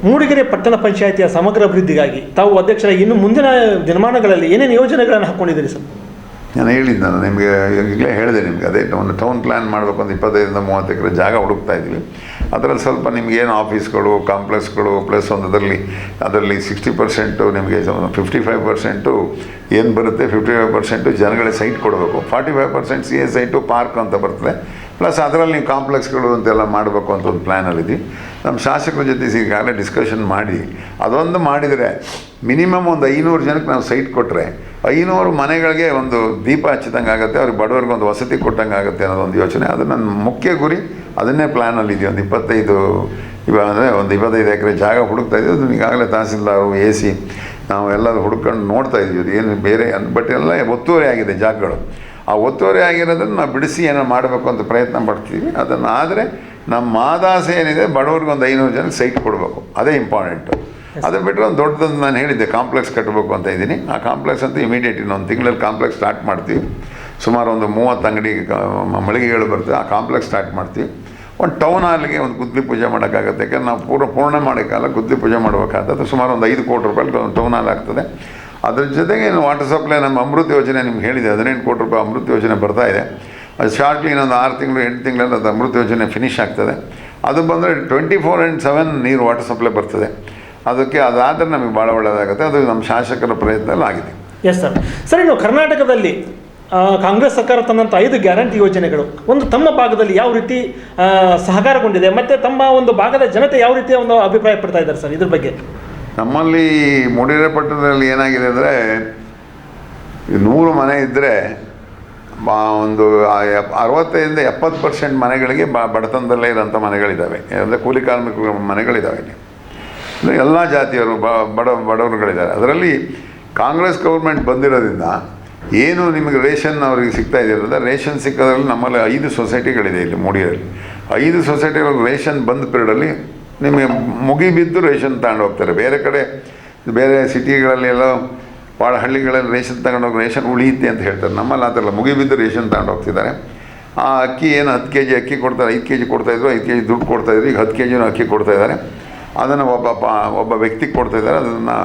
ಮೂಡಿಗೆರೆ ಪಟ್ಟಣ ಪಂಚಾಯಿತಿಯ ಸಮಗ್ರ ಅಭಿವೃದ್ಧಿಗಾಗಿ ತಾವು ಅಧ್ಯಕ್ಷರ ಇನ್ನು ಮುಂದಿನ ದಿನಮಾನಗಳಲ್ಲಿ ಏನೇನು ಯೋಜನೆಗಳನ್ನು ಹಾಕ್ಕೊಂಡಿದ್ದೀರಿ ಸರ್ ನಾನು ಹೇಳಿದ್ದು ನಾನು ನಿಮಗೆ ಈಗಲೇ ಹೇಳಿದೆ ನಿಮಗೆ, ಅದೇ ಒಂದು ಟೌನ್ ಪ್ಲ್ಯಾನ್ ಮಾಡಬೇಕು ಒಂದು ಇಪ್ಪತ್ತೈದರಿಂದ ಮೂವತ್ತು ಎಕರೆ ಜಾಗ ಹುಡುಕ್ತಾ ಇದ್ದೀವಿ ಅದರಲ್ಲಿ ಸ್ವಲ್ಪ ನಿಮಗೇನು ಆಫೀಸ್ಗಳು ಕಾಂಪ್ಲೆಕ್ಸ್ಗಳು ಪ್ಲಸ್ ಒಂದು ಅದರಲ್ಲಿ ಅದರಲ್ಲಿ ಸಿಕ್ಸ್ಟಿ ಪರ್ಸೆಂಟು ನಿಮಗೆ ಫಿಫ್ಟಿ ಫೈವ್ ಪರ್ಸೆಂಟು ಏನು ಬರುತ್ತೆ ಫಿಫ್ಟಿ ಫೈವ್ ಪರ್ಸೆಂಟು ಜನಗಳೇ ಸೈಟ್ ಕೊಡಬೇಕು. Forty five percent C A site park ಅಂತ ಬರ್ತದೆ. ಪ್ಲಸ್ ಅದರಲ್ಲಿ ನೀವು ಕಾಂಪ್ಲೆಕ್ಸ್ಗಳು ಅಂತೆಲ್ಲ ಮಾಡಬೇಕು ಅಂತ ಒಂದು ಪ್ಲ್ಯಾನಲ್ಲಿದ್ವಿ ನಮ್ಮ ಶಾಸಕರ ಜೊತೆ ಈಗಾಗಲೇ ಡಿಸ್ಕಷನ್ ಮಾಡಿ, ಅದೊಂದು ಮಾಡಿದರೆ ಮಿನಿಮಮ್ ಒಂದು ಐನೂರು ಜನಕ್ಕೆ ನಾವು ಸೈಟ್ ಕೊಟ್ಟರೆ ಐನೂರು ಮನೆಗಳಿಗೆ ಒಂದು ದೀಪ ಹಚ್ಚಿದಂಗೆ ಆಗುತ್ತೆ, ಅವ್ರಿಗೆ ಬಡವರಿಗೆ ಒಂದು ವಸತಿ ಕೊಟ್ಟಂಗೆ ಆಗುತ್ತೆ ಅನ್ನೋದೊಂದು ಯೋಚನೆ. ಅದು ನನ್ನ ಮುಖ್ಯ ಗುರಿ. ಅದನ್ನೇ ಪ್ಲ್ಯಾನಲ್ಲಿ ಇದೆಯಾ ಒಂದು ಇಪ್ಪತ್ತೈದು ಇವಾಗ ಅಂದರೆ ಒಂದು ಇಪ್ಪತ್ತೈದು ಎಕರೆ ಜಾಗ ಹುಡುಕ್ತಾ ಇದ್ದೀವಿ. ಅದನ್ನ ಈಗಾಗಲೇ ತಹಸೀಲ್ದಾರು, ಎ ಸಿ, ನಾವು ಎಲ್ಲರೂ ಹುಡ್ಕೊಂಡು ನೋಡ್ತಾ ಇದ್ದೀವಿ ಅದು ಏನು ಬೇರೆ ಬಟ್ ಎಲ್ಲ ಒತ್ತುವರಿ ಆಗಿದೆ ಜಾಗಗಳು. ಆ ಒತ್ತುವರಿ ಆಗಿರೋದನ್ನು ನಾವು ಬಿಡಿಸಿ ಏನೋ ಮಾಡಬೇಕು ಅಂತ ಪ್ರಯತ್ನ ಪಡ್ತೀವಿ. ಅದನ್ನು ಆದರೆ ನಮ್ಮ ಆದಾಸೆ ಏನಿದೆ ಬಡವ್ರಿಗೆ ಒಂದು ಐನೂರು ಜನಕ್ಕೆ ಸೈಟ್ ಕೊಡಬೇಕು. ಅದೇ ಇಂಪಾರ್ಟೆಂಟು ಅದನ್ನು ಬಿಟ್ಟರೆ ಒಂದು ದೊಡ್ಡದೊಂದು ನಾನು ಹೇಳಿದ್ದೆ ಕಾಂಪ್ಲೆಕ್ಸ್ ಕಟ್ಟಬೇಕು ಅಂತ ಇದ್ದೀನಿ. ಆ ಕಾಂಪ್ಲೆಕ್ಸ್ ಅಂತ ಇಮಿಡಿಯೇಟ್ ಇನ್ನೊಂದು ತಿಂಗಳಲ್ಲಿ ಕಾಂಪ್ಲೆಕ್ಸ್ ಸ್ಟಾರ್ಟ್ ಮಾಡ್ತೀವಿ. ಸುಮಾರು ಒಂದು ಮೂವತ್ತು ಅಂಗಡಿ ಮಳಿಗೆಗಳು ಬರ್ತವೆ ಆ ಕಾಂಪ್ಲೆಕ್ಸ್ ಸ್ಟಾರ್ಟ್ ಮಾಡ್ತೀವಿ. ಒಂದು ಟೌನ್ ಹಾಲ್ಗೆ ಒಂದು ಗುದ್ಲಿ ಪೂಜೆ ಮಾಡೋಕ್ಕಾಗತ್ತೆ. ಯಾಕಂದ್ರೆ ನಾವು ಪೂರ್ಣ ಪೂರ್ಣ ಮಾಡೋಕ್ಕಲ್ಲ ಗುದ್ಲಿ ಪೂಜೆ ಮಾಡಬೇಕಾದ್ರೆ ಸುಮಾರು ಒಂದು ಐದು ಕೋಟಿ ರೂಪಾಯಿ ಟೌನ್ ಹಾಲ್ ಆಗ್ತದೆ. ಅದ್ರ ಜೊತೆಗೆ ಇನ್ನು ವಾಟರ್ ಸಪ್ಲೈ ನಮ್ಮ ಅಮೃತ ಯೋಜನೆ ನಿಮ್ಗೆ ಹೇಳಿದೆ, ಹದಿನೆಂಟು ಕೋಟಿ ರೂಪಾಯಿ ಅಮೃತ ಯೋಜನೆ ಬರ್ತಾ ಇದೆ. ಅದು ಶಾರ್ಟ್ಲಿ ಇನ್ನೊಂದು ಆರು ತಿಂಗಳು, ಎಂಟು ತಿಂಗಳಲ್ಲಿ ಅದು ಅಮೃತ ಯೋಜನೆ ಫಿನಿಶ್ ಆಗ್ತದೆ. ಅದು ಬಂದರೆ ಟ್ವೆಂಟಿ ಫೋರ್ ಆ್ಯಂಡ್ ಸೆವೆನ್ ನೀರು ವಾಟರ್ ಸಪ್ಲೈ ಬರ್ತದೆ. ಅದಕ್ಕೆ ಅದಾದರೆ ನಮಗೆ ಭಾಳ ಒಳ್ಳೆಯದಾಗುತ್ತೆ ಅದು ನಮ್ಮ ಶಾಸಕರ ಪ್ರಯತ್ನದಲ್ಲಿ ಆಗಿದೆ. ಎಸ್ ಸರ್ ಸರ್ ಇನ್ನು ಕರ್ನಾಟಕದಲ್ಲಿ ಕಾಂಗ್ರೆಸ್ ಸರ್ಕಾರ ತಂದಂಥ ಐದು ಗ್ಯಾರಂಟಿ ಯೋಜನೆಗಳು. ಒಂದು ತಮ್ಮ ಭಾಗದಲ್ಲಿ ಯಾವ ರೀತಿ ಸಹಕಾರಗೊಂಡಿದೆ, ಮತ್ತು ತಮ್ಮ ಒಂದು ಭಾಗದ ಜನತೆ ಯಾವ ರೀತಿಯ ಒಂದು ಅಭಿಪ್ರಾಯ ಪಡ್ತಾ ಇದ್ದಾರೆ ಸರ್ ಇದ್ರ ಬಗ್ಗೆ? ನಮ್ಮಲ್ಲಿ ಮೂಡಿಗೆರೆ ಪಟ್ಟಣದಲ್ಲಿ ಏನಾಗಿದೆ ಅಂದರೆ, ನೂರು ಮನೆ ಇದ್ದರೆ ಒಂದು ಅರವತ್ತರಿಂದ ಎಪ್ಪತ್ತು ಪರ್ಸೆಂಟ್ ಮನೆಗಳಿಗೆ ಬ, ಬಡತನದಲ್ಲೇ ಇರೋಂಥ ಮನೆಗಳಿದ್ದಾವೆ ಅಂದರೆ ಕೂಲಿ ಕಾರ್ಮಿಕರ ಮನೆಗಳಿದ್ದಾವೆ ಇಲ್ಲಿ. ಅಂದರೆ ಎಲ್ಲ ಜಾತಿಯವರು ಬ, ಬಡ, ಬಡವರುಗಳಿದ್ದಾರೆ. ಅದರಲ್ಲಿ ಕಾಂಗ್ರೆಸ್ ಗೌರ್ಮೆಂಟ್ ಬಂದಿರೋದ್ರಿಂದ ಏನು ನಿಮಗೆ ರೇಷನ್ ಅವರಿಗೆ ಸಿಗ್ತಾ ಇದೆಯಲ್ಲ ರೇಷನ್ ಸಿಕ್ಕೋದ್ರಲ್ಲಿ ನಮ್ಮಲ್ಲಿ ಐದು ಸೊಸೈಟಿಗಳಿದೆ ಇಲ್ಲಿ ಮೂಡಿಯಲ್ಲಿ. ಐದು ಸೊಸೈಟಿಗಳು ರೇಷನ್ ಬಂದ ಪೀರಿಯಡಲ್ಲಿ ನಿಮಗೆ ಮುಗಿ ಬಿದ್ದು ರೇಷನ್ ತಗೊಂಡು ಹೋಗ್ತಾರೆ. ಬೇರೆ ಕಡೆ ಬೇರೆ ಸಿಟಿಗಳಲ್ಲಿ ಎಲ್ಲ ಭಾಳ ಹಳ್ಳಿಗಳಲ್ಲಿ ರೇಷನ್ ತಗೊಂಡೋಗಿ ರೇಷನ್ ಉಳಿಯುತ್ತೆ ಅಂತ ಹೇಳ್ತಾರೆ. ನಮ್ಮಲ್ಲಿ ಆ ಥರ ಇಲ್ಲ. ಮುಗಿಬಿದ್ದು ರೇಷನ್ ತಗೊಂಡು ಹೋಗ್ತಿದ್ದಾರೆ. ಆ ಅಕ್ಕಿ ಏನು ಹತ್ತು ಕೆ ಜಿ ಅಕ್ಕಿ ಕೊಡ್ತಾರೆ ಐದು ಕೆ ಜಿ ಕೊಡ್ತಾಯಿದ್ರು ಐದು ಕೆ ಜಿ ದುಡ್ಡು ಕೊಡ್ತಾಯಿದ್ರು ಈಗ ಹತ್ತು ಕೆ ಜಿನೂ ಅಕ್ಕಿ ಕೊಡ್ತಾ ಇದ್ದಾರೆ. ಅದನ್ನು ಒಬ್ಬ ಪ ಒಬ್ಬ ವ್ಯಕ್ತಿಗೆ ಕೊಡ್ತಾ ಇದ್ದಾರೆ. ಅದನ್ನು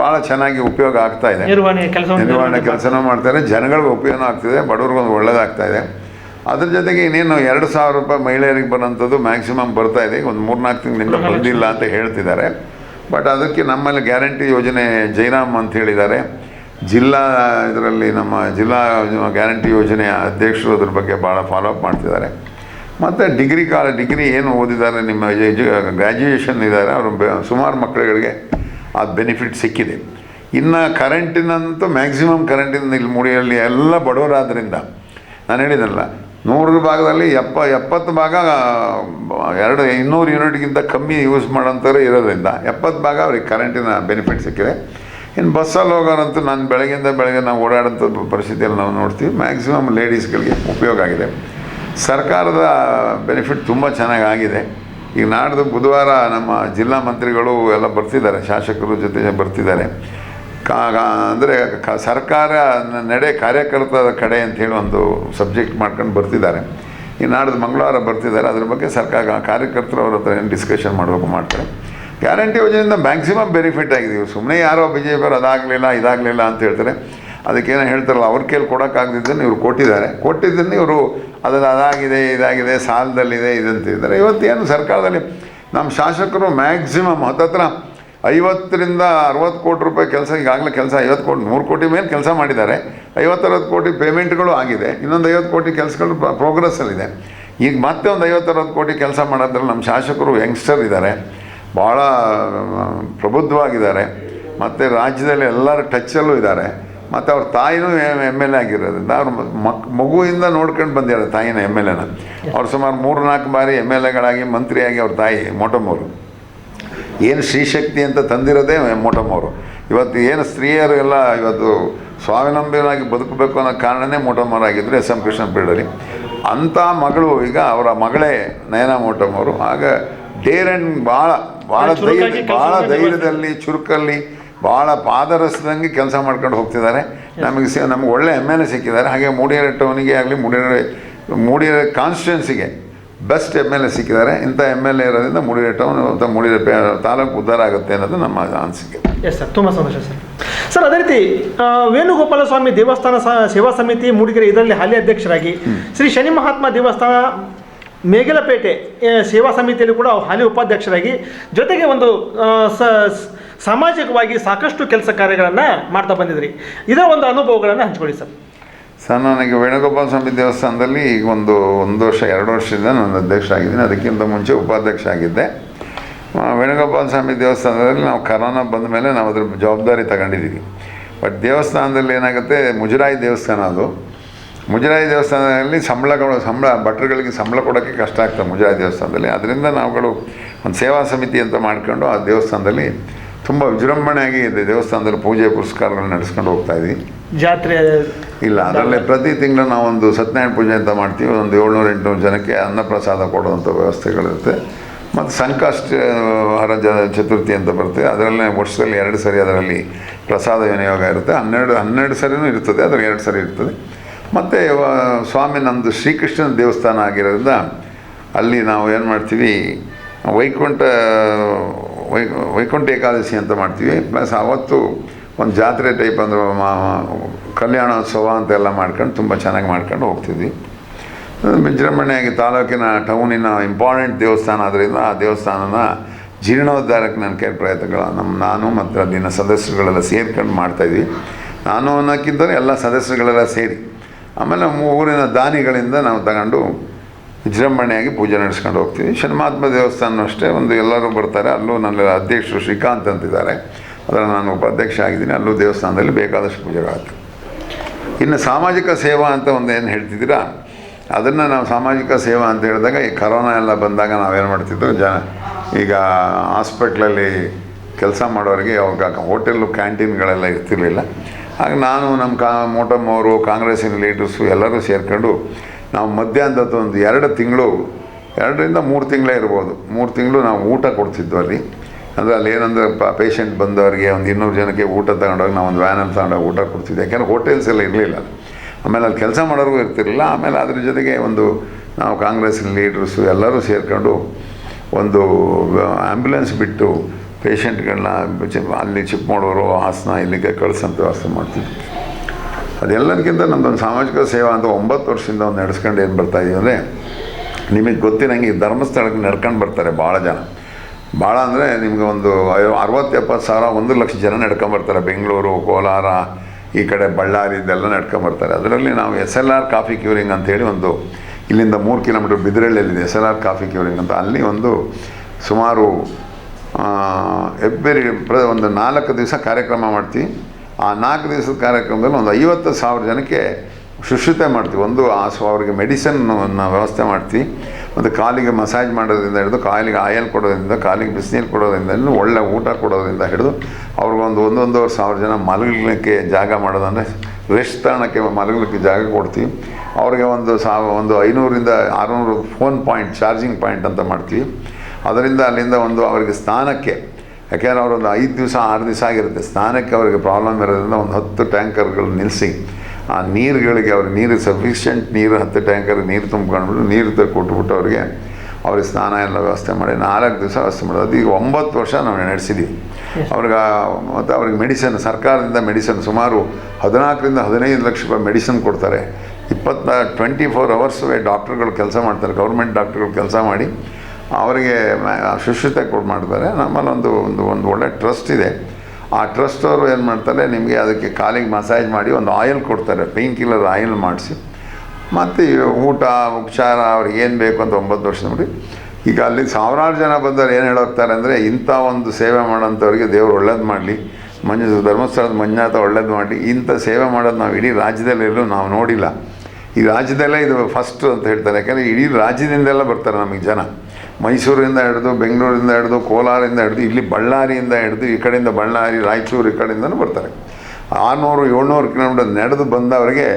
ಭಾಳ ಚೆನ್ನಾಗಿ ಉಪಯೋಗ ಆಗ್ತಾ ಇದೆ. ನಿರ್ವಹಣೆ ಕೆಲಸ ನಿರ್ವಹಣೆ ಕೆಲಸನೂ ಮಾಡ್ತಾರೆ ಜನಗಳಿಗೆ ಉಪಯೋಗ ಆಗ್ತಿದೆ. ಬಡವ್ರಿಗೊಂದು ಒಳ್ಳೇದಾಗ್ತಾಯಿದೆ ಒಳ್ಳೇದಾಗ್ತಾ ಇದೆ. ಅದ್ರ ಜೊತೆಗೆ ಇನ್ನೇನು ಎರಡು ಸಾವಿರ ರೂಪಾಯಿ ಮಹಿಳೆಯರಿಗೆ ಬರೋಂಥದ್ದು ಮ್ಯಾಕ್ಸಿಮಮ್ ಬರ್ತಾ ಇದೆ. ಒಂದು ಮೂರ್ನಾಲ್ಕು ತಿಂಗಳಿಂದ ಬಂದಿಲ್ಲ ಅಂತ ಹೇಳ್ತಿದ್ದಾರೆ. ಬಟ್ ಅದಕ್ಕೆ ನಮ್ಮಲ್ಲಿ ಗ್ಯಾರಂಟಿ ಯೋಜನೆ ಜೈರಾಮ್ ಅಂತ ಹೇಳಿದ್ದಾರೆ. ಜಿಲ್ಲಾ ಇದರಲ್ಲಿ ನಮ್ಮ ಜಿಲ್ಲಾ ಗ್ಯಾರಂಟಿ ಯೋಜನೆಯ ಅಧ್ಯಕ್ಷರು ಅದ್ರ ಬಗ್ಗೆ ಭಾಳ ಫಾಲೋಅಪ್ ಮಾಡ್ತಿದ್ದಾರೆ. ಮತ್ತು ಡಿಗ್ರಿ ಕಾಲ ಡಿಗ್ರಿ ಏನು ಓದಿದ್ದಾರೆ ನಿಮ್ಮ ಎಜು ಗ್ರ್ಯಾಜುಯೇಷನ್ ಇದ್ದಾರೆ ಅವರು ಸುಮಾರು ಮಕ್ಕಳುಗಳಿಗೆ ಆ ಬೆನಿಫಿಟ್ ಸಿಕ್ಕಿದೆ. ಇನ್ನು ಕರೆಂಟಿನಂತೂ ಮ್ಯಾಕ್ಸಿಮಮ್ ಕರೆಂಟಿನ ಇಲ್ಲಿ ಮೂಡಿಯಲ್ಲಿ ಎಲ್ಲ ಬಡವರಾದ್ರಿಂದ. ನಾನು ಹೇಳಿದ್ನಲ್ಲ ನೂರು ಭಾಗದಲ್ಲಿ ಎಪ್ಪ, ಎಪ್ಪತ್ತು ಭಾಗ ಎರಡು, ಇನ್ನೂರು ಯೂನಿಟ್ಗಿಂತ ಕಮ್ಮಿ ಯೂಸ್ ಮಾಡೋಂಥವ್ರೆ ಇರೋದ್ರಿಂದ ಎಪ್ಪತ್ತು ಭಾಗ ಅವ್ರಿಗೆ ಕರೆಂಟಿನ ಬೆನಿಫಿಟ್ ಸಿಕ್ಕಿದೆ. ಇನ್ನು ಬಸ್ಸಲ್ಲಿ ಹೋಗೋರಂತೂ ನಾನು ಬೆಳಗ್ಗೆಯಿಂದ ಬೆಳಗ್ಗೆ ನಾವು ಓಡಾಡೋಂಥ ಪರಿಸ್ಥಿತಿಯಲ್ಲಿ ನಾವು ನೋಡ್ತೀವಿ. ಮ್ಯಾಕ್ಸಿಮಮ್ ಲೇಡೀಸ್ಗಳಿಗೆ ಉಪಯೋಗ ಆಗಿದೆ. ಸರ್ಕಾರದ ಬೆನಿಫಿಟ್ ತುಂಬ ಚೆನ್ನಾಗಿ ಆಗಿದೆ. ಈಗ ನಾಡ್ದು ಬುಧವಾರ ನಮ್ಮ ಜಿಲ್ಲಾ ಮಂತ್ರಿಗಳು ಎಲ್ಲ ಬರ್ತಿದ್ದಾರೆ. ಶಾಸಕರು ಜೊತೆ ಬರ್ತಿದ್ದಾರೆ. ಅಂದರೆ ಕ ಸರ್ಕಾರ ನಡೆ ಕಾರ್ಯಕರ್ತರ ಕಡೆ ಅಂತೇಳಿ ಒಂದು ಸಬ್ಜೆಕ್ಟ್ ಮಾಡ್ಕೊಂಡು ಬರ್ತಿದ್ದಾರೆ. ಈ ನಾಡ್ದು ಮಂಗಳವಾರ ಬರ್ತಿದ್ದಾರೆ. ಅದ್ರ ಬಗ್ಗೆ ಸರ್ಕಾರ ಕಾರ್ಯಕರ್ತರು ಅವ್ರ ಹತ್ರ ಏನು ಡಿಸ್ಕಷನ್ ಮಾಡಬೇಕು ಮಾಡ್ತಾರೆ. ಗ್ಯಾರಂಟಿ ಯೋಜನೆಯಿಂದ ಮ್ಯಾಕ್ಸಿಮಮ್ ಬೆನಿಫಿಟ್ ಆಗಿದೆ. ಸುಮ್ಮನೆ ಯಾರೋ ಬಿ ಜೆ ಪಿಯವರು ಅದಾಗಲಿಲ್ಲ, ಇದಾಗಲಿಲ್ಲ ಅಂತ ಹೇಳ್ತಾರೆ. ಅದಕ್ಕೇನೋ ಹೇಳ್ತಾರಲ್ಲ, ಅವ್ರ ಕೇಳಿ ಕೊಡೋಕ್ಕಾಗದಿದ್ದನ್ನು ಇವರು ಕೊಟ್ಟಿದ್ದಾರೆ. ಕೊಟ್ಟಿದ್ದನ್ನು ಇವರು ಅದನ್ನು ಅದಾಗಿದೆ, ಇದಾಗಿದೆ, ಸಾಲದಲ್ಲಿದೆ ಇದಂತಿದ್ದಾರೆ ಇವತ್ತೇನು ಸರ್ಕಾರದಲ್ಲಿ ನಮ್ಮ ಶಾಸಕರು ಮ್ಯಾಕ್ಸಿಮಮ್ ಹತ್ತತ್ರ ಐವತ್ತರಿಂದ ಅರವತ್ತು ಕೋಟಿ ರೂಪಾಯಿ ಕೆಲಸ, ಈಗಾಗಲೇ ಕೆಲಸ ಐವತ್ತು ಕೋಟಿ ನೂರು ಕೋಟಿ ಮೇಲೆ ಕೆಲಸ ಮಾಡಿದ್ದಾರೆ. ಐವತ್ತರವತ್ತು ಕೋಟಿ ಪೇಮೆಂಟ್ಗಳು ಆಗಿದೆ. ಇನ್ನೊಂದು ಐವತ್ತು ಕೋಟಿ ಕೆಲಸಗಳು ಪ್ರೋಗ್ರೆಸ್ಸಲ್ಲಿದೆ ಈಗ ಮತ್ತೆ ಒಂದು ಐವತ್ತರವತ್ತು ಕೋಟಿ ಕೆಲಸ ಮಾಡೋದ್ರಲ್ಲಿ ನಮ್ಮ ಶಾಸಕರು ಯಂಗ್ಸ್ಟರ್ ಇದ್ದಾರೆ. ಭಾಳ, ಪ್ರಬುದ್ಧವಾಗಿದ್ದಾರೆ. ಮತ್ತು ರಾಜ್ಯದಲ್ಲಿ ಎಲ್ಲರ ಟಚ್ಚಲ್ಲೂ ಇದ್ದಾರೆ. ಮತ್ತು ಅವ್ರ ತಾಯಿನೂ ಎಂ ಎಲ್ ಎ ಆಗಿರೋದ್ರಿಂದ ಅವ್ರ ಮಕ್, ಮಗುವಿಂದ ನೋಡ್ಕೊಂಡು ಬಂದಿದ್ದಾರೆ ತಾಯಿನ ಎಂ ಎಲ್ ಎನ ಅವ್ರು ಸುಮಾರು ಮೂರು ನಾಲ್ಕು ಬಾರಿ ಎಂ ಎಲ್ ಎಗಳಾಗಿ ಮಂತ್ರಿಯಾಗಿ ಅವ್ರ ತಾಯಿ ಮೋಟಮ್ಮವರು ಏನು ಸ್ತ್ರೀಶಕ್ತಿ ಅಂತ ತಂದಿರೋದೇ ಮೋಟಮ್ಮವರು. ಇವತ್ತು ಏನು ಸ್ತ್ರೀಯರು ಎಲ್ಲ ಇವತ್ತು ಸ್ವಾವಲಂಬಿಯಾಗಿ ಬದುಕಬೇಕು ಅನ್ನೋ ಕಾರಣನೇ ಮೋಟಮ್ಮರಾಗಿದ್ದರು ಎಸ್ ಎಂ ಕೃಷ್ಣ ಪೀಡಲಿ ಅಂಥ ಮಗಳು ಈಗ ಅವರ ಮಗಳೇ ನಯನ ಮೋಟಮ್ಮವರು. ಆಗ ಡೇರ್ ಆ್ಯಂಡ್ ಭಾಳ ಭಾಳ ಧೈರ್ಯ ಭಾಳ ಧೈರ್ಯದಲ್ಲಿ ಚುರುಕಲ್ಲಿ ಭಾಳ ಪಾದರಸದಂಗೆ ಕೆಲಸ ಮಾಡ್ಕೊಂಡು ಹೋಗ್ತಿದ್ದಾರೆ. ನಮಗೆ ಸಿ ನಮ್ಗೆ ಒಳ್ಳೆ ಎಂ ಎಲ್ ಎ ಸಿಕ್ಕಿದ್ದಾರೆ. ಹಾಗೆ ಮೂಡಿಗೆರೆ ಟೌನಿಗೆ ಆಗಲಿ ಮೂಡಿಗೆರೆ ಮೂಡಿಗೆರೆ ಕಾನ್ಸ್ಟಿಟ್ಯೂನ್ಸಿಗೆ ಬೆಸ್ಟ್ ಎಂ ಎಲ್ ಎ ಸಿಕ್ಕಿದ್ದಾರೆ ಇಂಥ ಎಂ ಎಲ್ ಎ ಇರೋದ್ರಿಂದ ಮೂಡಿಗೆರೆ ಟೌನ್ ಮತ್ತು ತಾಲೂಕು ಉದ್ಧಾರ ಆಗುತ್ತೆ ಅನ್ನೋದು ನಮ್ಮ ಅನಿಸಿಕೆ. ಎಸ್ ಸರ್ ತುಂಬ ಸಂತೋಷ ಸರ್ ಸರ್ ಅದೇ ರೀತಿ ವೇಣುಗೋಪಾಲ ಸ್ವಾಮಿ ದೇವಸ್ಥಾನ ಸೇವಾ ಸಮಿತಿ ಮೂಡಿಗೆರೆ ಇದರಲ್ಲಿ ಹಾಲಿ ಅಧ್ಯಕ್ಷರಾಗಿ ಶ್ರೀ ಶನಿ ಮಹಾತ್ಮ ದೇವಸ್ಥಾನ ಮೇಗಲಪೇಟೆ ಸೇವಾ ಸಮಿತಿಯಲ್ಲಿ ಕೂಡ ಹಾಲಿ ಉಪಾಧ್ಯಕ್ಷರಾಗಿ ಜೊತೆಗೆ ಒಂದು ಸಾಮಾಜಿಕವಾಗಿ ಸಾಕಷ್ಟು ಕೆಲಸ ಕಾರ್ಯಗಳನ್ನು ಮಾಡ್ತಾ ಬಂದಿದ್ರಿ. ಇದರ ಒಂದು ಅನುಭವಗಳನ್ನು ಹಂಚ್ಕೊಳ್ಳಿ ಸರ್ ಸರ್ ನನಗೆ ವೇಣುಗೋಪಾಲ ಸ್ವಾಮಿ ದೇವಸ್ಥಾನದಲ್ಲಿ ಈಗ ಒಂದು ಒಂದು ವರ್ಷ, ಎರಡು ವರ್ಷದಿಂದ ನಾನು ಅಧ್ಯಕ್ಷ ಆಗಿದ್ದೀನಿ ಅದಕ್ಕಿಂತ ಮುಂಚೆ ಉಪಾಧ್ಯಕ್ಷ ಆಗಿದ್ದೆ ವೇಣುಗೋಪಾಲ ಸ್ವಾಮಿ ದೇವಸ್ಥಾನದಲ್ಲಿ ನಾವು ಕರೋನಾ ಬಂದ ಮೇಲೆ ನಾವು ಅದ್ರ ಜವಾಬ್ದಾರಿ ತಗೊಂಡಿದ್ದೀವಿ. ಬಟ್ ದೇವಸ್ಥಾನದಲ್ಲಿ ಏನಾಗುತ್ತೆ, ಮುಜರಾಯಿ ದೇವಸ್ಥಾನ ಅದು. ಮುಜರಾಯಿ ದೇವಸ್ಥಾನದಲ್ಲಿ ಸಂಬಳಗಳು ಸಂಬಳ, ಭಟ್ರುಗಳಿಗೆ ಸಂಬಳ ಕೊಡೋಕ್ಕೆ ಕಷ್ಟ ಆಗ್ತದೆ ಮುಜರಾಯಿ ದೇವಸ್ಥಾನದಲ್ಲಿ. ಅದರಿಂದ ನಾವುಗಳು ಒಂದು ಸೇವಾ ಸಮಿತಿ ಅಂತ ಮಾಡ್ಕೊಂಡು ಆ ದೇವಸ್ಥಾನದಲ್ಲಿ ತುಂಬ ವಿಜೃಂಭಣೆಯಾಗಿ ಇದೆ ದೇವಸ್ಥಾನದಲ್ಲಿ ಪೂಜೆ ಪುರಸ್ಕಾರಗಳು ನಡೆಸ್ಕೊಂಡು ಹೋಗ್ತಾ ಇದ್ವಿ. ಜಾತ್ರೆ ಇಲ್ಲ ಅದರಲ್ಲಿ ಪ್ರತಿ ತಿಂಗಳು ನಾವೊಂದು ಸತ್ಯನಾರಾಯಣ ಪೂಜೆ ಅಂತ ಮಾಡ್ತೀವಿ ಒಂದು ಏಳ್ನೂರು ಎಂಟುನೂರು ಜನಕ್ಕೆ ಅನ್ನಪ್ರಸಾದ ಕೊಡುವಂಥ ವ್ಯವಸ್ಥೆಗಳಿರುತ್ತೆ. ಮತ್ತು ಸಂಕಷ್ಟ ಹರ ಚತುರ್ಥಿ ಅಂತ ಬರುತ್ತೆ. ಅದರಲ್ಲೇ ವರ್ಷದಲ್ಲಿ ಎರಡು ಸರಿ ಅದರಲ್ಲಿ ಪ್ರಸಾದ ವಿನಿಯೋಗ ಇರುತ್ತೆ. ಹನ್ನೆರಡು ಹನ್ನೆರಡು ಸರಿನೂ ಇರ್ತದೆ ಅದರಲ್ಲಿ ಎರಡು ಸರಿ ಇರ್ತದೆ. ಮತ್ತು ಸ್ವಾಮಿ ನಮ್ಮದು ಶ್ರೀಕೃಷ್ಣನ ದೇವಸ್ಥಾನ ಆಗಿರೋದ್ರಿಂದ ಅಲ್ಲಿ ನಾವು ಏನು ಮಾಡ್ತೀವಿ ವೈಕುಂಠ ವೈ, ವೈಕುಂಠ ಏಕಾದಶಿ ಅಂತ ಮಾಡ್ತೀವಿ. ಪ್ಲಸ್ ಆವತ್ತು ಒಂದು ಜಾತ್ರೆ ಟೈಪ್ ಅಂದ್ರೆ ಕಲ್ಯಾಣೋತ್ಸವ ಅಂತೆಲ್ಲ ಮಾಡ್ಕೊಂಡು ತುಂಬ ಚೆನ್ನಾಗಿ ಮಾಡ್ಕೊಂಡು ಹೋಗ್ತಿದ್ವಿ. ವಿಜೃಂಭಣೆಯಾಗಿ ತಾಲೂಕಿನ ಟೌನಿನ ಇಂಪಾರ್ಟೆಂಟ್ ದೇವಸ್ಥಾನ ಆದ್ದರಿಂದ ಆ ದೇವಸ್ಥಾನನ ಜೀರ್ಣೋದ್ಧಾರಕ್ಕೆ ನನ್ನ ಕೈ ಪ್ರಯತ್ನಗಳು. ನಮ್ಮ ನಾನು ಮತ್ತು ಅಲ್ಲಿನ ಸದಸ್ಯರುಗಳೆಲ್ಲ ಸೇರ್ಕೊಂಡು ಮಾಡ್ತಾಯಿದ್ವಿ ನಾನು ಅನ್ನೋಕ್ಕಿಂತ ಎಲ್ಲ ಸದಸ್ಯರುಗಳೆಲ್ಲ ಸೇರಿ ಆಮೇಲೆ ಊರಿನ ದಾನಿಗಳಿಂದ ನಾವು ತಗೊಂಡು ವಿಜೃಂಭಣೆಯಾಗಿ ಪೂಜೆ ನಡೆಸ್ಕೊಂಡು ಹೋಗ್ತೀವಿ. ಶನ್ಮಾತ್ಮ ದೇವಸ್ಥಾನ ಅಷ್ಟೇ. ಒಂದು ಎಲ್ಲರೂ ಬರ್ತಾರೆ. ಅಲ್ಲೂ ನನ್ನ ಅಧ್ಯಕ್ಷರು ಶ್ರೀಕಾಂತ್ ಅಂತಿದ್ದಾರೆ. ಅದರ ನಾನು ಉಪಾಧ್ಯಕ್ಷ ಆಗಿದ್ದೀನಿ. ಅಲ್ಲೂ ದೇವಸ್ಥಾನದಲ್ಲಿ ಬೇಕಾದಷ್ಟು ಪೂಜೆಗಳಾಗ್ತವೆ. ಇನ್ನು ಸಾಮಾಜಿಕ ಸೇವಾ ಅಂತ ಒಂದು ಏನು ಹೇಳ್ತಿದ್ದೀರಾ? ಅದನ್ನು ನಾವು ಸಾಮಾಜಿಕ ಸೇವಾ ಅಂತ ಹೇಳಿದಾಗ ಈ ಕರೋನಾ ಎಲ್ಲ ಬಂದಾಗ ನಾವೇನು ಮಾಡ್ತಿದ್ವು ಜನ ಈಗ ಹಾಸ್ಪಿಟ್ಲಲ್ಲಿ ಕೆಲಸ ಮಾಡೋರಿಗೆ ಅವಾಗ ಹೋಟೆಲ್ಲು ಕ್ಯಾಂಟೀನ್ಗಳೆಲ್ಲ ಇರ್ತಿರ್ಲಿಲ್ಲ. ಆಗ ನಾನು ನಮ್ಮ ಕಾ ಮೋಟಮ್ಮವರು, ಕಾಂಗ್ರೆಸ್ಸಿನ ಲೀಡರ್ಸು ಎಲ್ಲರೂ ಸೇರ್ಕೊಂಡು ನಾವು ಮಧ್ಯಾಹ್ನದ ಒಂದು ಎರಡು ತಿಂಗಳು ಎರಡರಿಂದ ಮೂರು ತಿಂಗಳೇ ಇರ್ಬೋದು ಮೂರು ತಿಂಗಳು ನಾವು ಊಟ ಕೊಡ್ತಿದ್ವು ಅಲ್ಲಿ ಅಂದರೆ ಅಲ್ಲಿ ಏನಂದರೆ ಪ ಪೇಷಂಟ್ ಬಂದವರಿಗೆ ಒಂದು ಇನ್ನೂರು ಜನಕ್ಕೆ ಊಟ ತಗೊಂಡೋಗಿ ನಾವು ಒಂದು ವ್ಯಾನಲ್ಲಿ ತಗೊಂಡೋಗಿ ಊಟ ಕೊಡ್ತಿದ್ದೆ ಯಾಕೆಂದರೆ ಹೋಟೆಲ್ಸ್ ಎಲ್ಲ ಇರಲಿಲ್ಲ ಆಮೇಲೆ ಅಲ್ಲಿ ಕೆಲಸ ಮಾಡೋರಿಗೂ ಇರ್ತಿರಲಿಲ್ಲ ಆಮೇಲೆ ಅದ್ರ ಜೊತೆಗೆ ಒಂದು ನಾವು ಕಾಂಗ್ರೆಸ್ ಲೀಡರ್ಸು ಎಲ್ಲರೂ ಸೇರಿಕೊಂಡು ಒಂದು ಆ್ಯಂಬುಲೆನ್ಸ್ ಬಿಟ್ಟು ಪೇಷಂಟ್ಗಳನ್ನ ಅಲ್ಲಿ ಚಿಕ್ಕಮಗಳೂರು ಹಾಸನ ಇಲ್ಲಿಗೆ ಕಳಿಸೋಂಥ ವ್ಯವಸ್ಥೆ ಮಾಡ್ತಿದ್ವಿ ಅದೆಲ್ಲದಕ್ಕಿಂತ ನಮ್ಮದೊಂದು ಸಾಮಾಜಿಕ ಸೇವಾ ಅಂತ ಒಂಬತ್ತು ವರ್ಷದಿಂದ ಒಂದು ನಡೆಸ್ಕೊಂಡು ಏನು ಬರ್ತಾ ಇದೀವಿ ಅಂದರೆ, ನಿಮಗೆ ಗೊತ್ತಿನಂಗೆ ಈ ಧರ್ಮಸ್ಥಳಕ್ಕೆ ನಡ್ಕೊಂಡು ಬರ್ತಾರೆ ಭಾಳ ಜನ. ಭಾಳ ಅಂದರೆ ನಿಮ್ಗೆ ಒಂದು ಅರವತ್ತು ಎಪ್ಪತ್ತು ಸಾವಿರ, ಒಂದು ಲಕ್ಷ ಜನ ನಡ್ಕೊಂಬರ್ತಾರೆ ಬೆಂಗಳೂರು, ಕೋಲಾರ, ಈ ಕಡೆ ಬಳ್ಳಾರಿ, ಇದೆಲ್ಲ ನಡ್ಕೊಂಬರ್ತಾರೆ ಅದರಲ್ಲಿ ನಾವು S L R coffee curing ಅಂತೇಳಿ ಒಂದು ಇಲ್ಲಿಂದ ಮೂರು kilometre ಬಿದಿರಳ್ಳಿಯಲ್ಲಿದೆ S L R coffee curing ಅಂತ. ಅಲ್ಲಿ ಒಂದು ಸುಮಾರು ಎಬ್ಬೆರಿ ಪ್ರ, ಒಂದು ನಾಲ್ಕು ದಿವಸ ಕಾರ್ಯಕ್ರಮ ಮಾಡ್ತೀವಿ. ಆ ನಾಲ್ಕು ದಿವಸದ ಕಾರ್ಯಕ್ರಮದಲ್ಲಿ ಒಂದು ಐವತ್ತು ಸಾವಿರ ಜನಕ್ಕೆ ಶುಶ್ರೂತೆ ಮಾಡ್ತೀವಿ. ಒಂದು ಆ ಸೊ ಅವ್ರಿಗೆ ಮೆಡಿಸನ್ನ ವ್ಯವಸ್ಥೆ ಮಾಡ್ತೀವಿ. ಮತ್ತು ಕಾಲಿಗೆ ಮಸಾಜ್ ಮಾಡೋದ್ರಿಂದ ಹಿಡಿದು ಕಾಲಿಗೆ ಆಯಲ್ ಕೊಡೋದ್ರಿಂದ, ಕಾಲಿಗೆ ಬಿಸಿನೀರು ಕೊಡೋದ್ರಿಂದ ಒಳ್ಳೆ ಊಟ ಕೊಡೋದ್ರಿಂದ ಹಿಡಿದು ಅವ್ರಿಗೊಂದು ಒಂದೊಂದೂವರೆ ಸಾವಿರ ಜನ ಮಲಗಲಿಕ್ಕೆ ಜಾಗ ಮಾಡೋದಂದರೆ ರೆಸ್ಟ್ ತಾಣಕ್ಕೆ ಮಲಗಲಿಕ್ಕೆ ಜಾಗ ಕೊಡ್ತೀವಿ. ಅವರಿಗೆ ಒಂದು ಸಾವ ಒಂದು ಐನೂರಿಂದ ಆರುನೂರು ಫೋನ್ ಪಾಯಿಂಟ್, ಚಾರ್ಜಿಂಗ್ ಪಾಯಿಂಟ್ ಅಂತ ಮಾಡ್ತೀವಿ. ಅದರಿಂದ ಅಲ್ಲಿಂದ ಒಂದು ಅವರಿಗೆ ಸ್ನಾನಕ್ಕೆ ಯಾಕೆಂದ್ರೆ ಅವರೊಂದು ಐದು ದಿವಸ ಆರು ದಿವಸ ಆಗಿರುತ್ತೆ. ಸ್ನಾನಕ್ಕೆ ಅವರಿಗೆ ಪ್ರಾಬ್ಲಮ್ ಇರೋದ್ರಿಂದ ಒಂದು ಹತ್ತು ಟ್ಯಾಂಕರ್ಗಳು ನಿಲ್ಲಿಸಿ ಆ ನೀರುಗಳಿಗೆ ಅವ್ರಿಗೆ ನೀರು ಸಫಿಷಿಯೆಂಟ್ ನೀರು ಹತ್ತು ಟ್ಯಾಂಕರ್ ನೀರು ತುಂಬ್ಕೊಂಡ್ಬಿಟ್ಟು ನೀರು ಕೊಟ್ಬಿಟ್ಟು ಅವರಿಗೆ ಅವ್ರಿಗೆ ಸ್ನಾನ ಎಲ್ಲ ವ್ಯವಸ್ಥೆ ಮಾಡಿ ನಾಲ್ಕು ದಿವಸ ವ್ಯವಸ್ಥೆ ಮಾಡೋದು. ಅದು ಈಗ ಒಂಬತ್ತು ವರ್ಷ ನಾವು ನಡೆಸಿದ್ದೀವಿ ಅವ್ರಿಗೆ ಮತ್ತು ಅವ್ರಿಗೆ ಮೆಡಿಸನ್ ಸರ್ಕಾರದಿಂದ ಮೆಡಿಸನ್ ಸುಮಾರು ಹದಿನಾಲ್ಕರಿಂದ ಹದಿನೈದು ಲಕ್ಷ ರೂಪಾಯಿ ಮೆಡಿಸನ್ ಕೊಡ್ತಾರೆ. ಇಪ್ಪತ್ತ ಟ್ವೆಂಟಿ ಫೋರ್ ಅವರ್ಸ್ ಡಾಕ್ಟ್ರುಗಳು ಕೆಲಸ ಮಾಡ್ತಾರೆ ಗೌರ್ಮೆಂಟ್ ಡಾಕ್ಟ್ರುಗಳು ಕೆಲಸ ಮಾಡಿ. ಅವರಿಗೆ ಶುಶ್ರತೆ ಕೊಡ್ ಮಾಡ್ತಾರೆ ನಮ್ಮಲ್ಲಿ ಒಂದು ಒಂದು ಒಳ್ಳೆ ಟ್ರಸ್ಟ್ ಇದೆ. ಆ ಟ್ರಸ್ಟ್ ಅವರು ಏನು ಮಾಡ್ತಾರೆ, ನಿಮಗೆ ಅದಕ್ಕೆ ಕಾಲಿಗೆ ಮಸಾಜ್ ಮಾಡಿ ಒಂದು ಆಯಿಲ್ ಕೊಡ್ತಾರೆ ಪೇನ್ ಕಿಲ್ಲರ್ ಆಯಿಲ್ ಮಾಡಿಸಿ. ಮತ್ತು ಊಟ, ಉಪಚಾರ, ಅವ್ರಿಗೆ ಏನು ಬೇಕು ಅಂತ ಒಂಬತ್ತು ವರ್ಷದ ನೋಡಿ ಈಗ ಅಲ್ಲಿ ಸಾವಿರಾರು ಜನ ಬಂದವರು ಏನು ಹೇಳೋಗ್ತಾರೆ ಅಂದರೆ, ಇಂಥ ಒಂದು ಸೇವೆ ಮಾಡೋಂಥವ್ರಿಗೆ ದೇವರು ಒಳ್ಳೇದು ಮಾಡಲಿ. ಮಂಜು ಧರ್ಮಸ್ಥಳದ ಮಂಜುನಾಥ ಒಳ್ಳೇದು ಮಾಡಲಿ. ಇಂಥ ಸೇವೆ ಮಾಡೋದು ನಾವು ಇಡೀ ರಾಜ್ಯದಲ್ಲೆಲ್ಲೂ ನಾವು ನೋಡಿಲ್ಲ. ಈ ರಾಜ್ಯದಲ್ಲೇ ಇದು ಫಸ್ಟು ಅಂತ ಹೇಳ್ತಾರೆ. ಯಾಕಂದರೆ ಇಡೀ ರಾಜ್ಯದಿಂದೆಲ್ಲ ಬರ್ತಾರೆ ನಮಗೆ ಜನ. ಮೈಸೂರಿಂದ ಹಿಡಿದು, ಬೆಂಗಳೂರಿಂದ ಹಿಡಿದು ಕೋಲಾರಿಂದ ಹಿಡಿದು, ಇಲ್ಲಿ ಬಳ್ಳಾರಿಯಿಂದ ಹಿಡಿದು, ಈ ಕಡೆಯಿಂದ ಬಳ್ಳಾರಿ, ರಾಯಚೂರು ಈ ಕಡೆಯಿಂದನೂ ಬರ್ತಾರೆ. ಆರುನೂರು, ಏಳ್ನೂರು ಕಿಲೋಮೀಟರ್ ನಡೆದು ಬಂದವರಿಗೆ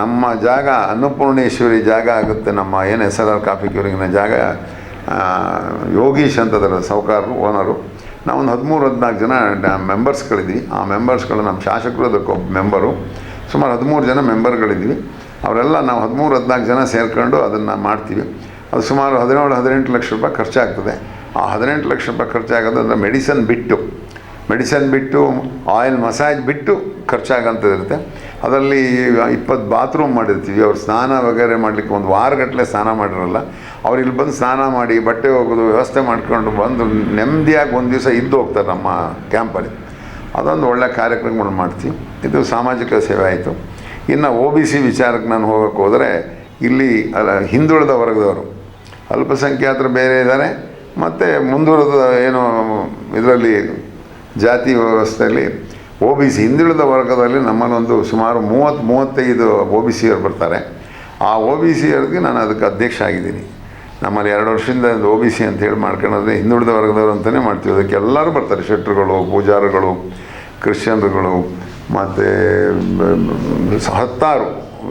ನಮ್ಮ ಜಾಗ, ಅನ್ನಪೂರ್ಣೇಶ್ವರಿ ಜಾಗ ಆಗುತ್ತೆ. ನಮ್ಮ ಏನು ಎಸ್ ಎಲ್ ಆರ್ ಕಾಫಿ ಕ್ಯೂರಿಂಗ್ನ ಜಾಗ ಯೋಗೀಶ್ ಅಂತದರ ಸಾಹುಕಾರರು ಓನರು. ನಾವೊಂದು ಹದಿಮೂರು, ಹದಿನಾಲ್ಕು ಜನ ಮೆಂಬರ್ಸ್ಗಳಿದ್ವಿ ಆ ಮೆಂಬರ್ಸ್ಗಳು ನಮ್ಮ ಶಾಸಕರು, ಅದಕ್ಕೆ ಒಬ್ಬ ಮೆಂಬರು ಸುಮಾರು ಹದಿಮೂರು ಜನ ಮೆಂಬರ್ಗಳಿದ್ವಿ ಅವರೆಲ್ಲ ನಾವು ಹದಿಮೂರು, ಹದಿನಾಲ್ಕು ಜನ ಸೇರ್ಕೊಂಡು ಅದನ್ನು ಮಾಡ್ತೀವಿ. ಅದು ಸುಮಾರು ಹದಿನೇಳು, ಹದಿನೆಂಟು ಲಕ್ಷ ರೂಪಾಯಿ ಖರ್ಚಾಗ್ತದೆ. ಆ ಹದಿನೆಂಟು ಲಕ್ಷ ರೂಪಾಯಿ ಖರ್ಚಾಗೋದು ಅಂದರೆ ಮೆಡಿಸನ್ ಬಿಟ್ಟು ಮೆಡಿಸನ್ ಬಿಟ್ಟು, ಆಯಿಲ್ ಮಸಾಜ್ ಬಿಟ್ಟು ಖರ್ಚಾಗಂತದಿರುತ್ತೆ ಅದರಲ್ಲಿ ಇಪ್ಪತ್ತು ಬಾತ್ರೂಮ್ ಮಾಡಿರ್ತೀವಿ. ಅವ್ರು ಸ್ನಾನ ವಗೇರೆ ಮಾಡಲಿಕ್ಕೆ ಒಂದು ವಾರಗಟ್ಟಲೆ ಸ್ನಾನ ಮಾಡಿರಲ್ಲ. ಅವ್ರು ಇಲ್ಲಿ ಬಂದು ಸ್ನಾನ ಮಾಡಿ ಬಟ್ಟೆ ಹೋಗೋದು ವ್ಯವಸ್ಥೆ ಮಾಡ್ಕೊಂಡು ಬಂದು ನೆಮ್ಮದಿಯಾಗಿ ಒಂದು ದಿವಸ ಇದ್ದು ಹೋಗ್ತಾರೆ ನಮ್ಮ ಕ್ಯಾಂಪಲ್ಲಿ. ಅದೊಂದು ಒಳ್ಳೆ ಕಾರ್ಯಕ್ರಮಗಳು ಮಾಡ್ತೀವಿ. ಇದು ಸಾಮಾಜಿಕ ಸೇವೆ ಆಯಿತು. ಇನ್ನು ಒ ಬಿ ಸಿ ವಿಚಾರಕ್ಕೆ ನಾನು ಹೋಗೋಕ್ಕೆ ಹೋದರೆ ಇಲ್ಲಿ ಹಿಂದುಳಿದ ವರ್ಗದವರು ಅಲ್ಪಸಂಖ್ಯಾತರು ಬೇರೆ ಇದ್ದಾರೆ. ಮತ್ತು ಮುಂದುವರೆದ ಏನು ಇದರಲ್ಲಿ ಜಾತಿ ವ್ಯವಸ್ಥೆಯಲ್ಲಿ ಒ ಬಿ ಸಿ ಹಿಂದುಳಿದ ವರ್ಗದಲ್ಲಿ ನಮ್ಮಲ್ಲೊಂದು ಸುಮಾರು ಮೂವತ್ತು, ಮೂವತ್ತೈದು ಒ ಬಿ ಸಿಯವರು ಬರ್ತಾರೆ. ಆ ಒ ಬಿ ಸಿಯವ್ರಿಗೆ ನಾನು ಅದಕ್ಕೆ ಅಧ್ಯಕ್ಷ ಆಗಿದ್ದೀನಿ. ನಮ್ಮಲ್ಲಿ ಎರಡು ವರ್ಷದಿಂದ ಒ ಬಿ ಸಿ ಅಂತ ಹೇಳಿ ಮಾಡ್ಕೊಳ್ಳೋದ್ರೆ ಹಿಂದುಳಿದ ವರ್ಗದವರು ಅಂತಲೇ ಮಾಡ್ತೀವಿ. ಅದಕ್ಕೆ ಎಲ್ಲರೂ ಬರ್ತಾರೆ. ಶೆಟ್ರುಗಳು, ಪೂಜಾರಿಗಳು, ಕ್ರಿಶ್ಚಿಯನ್ರುಗಳು, ಮತ್ತು, ಹತ್ತಾರು,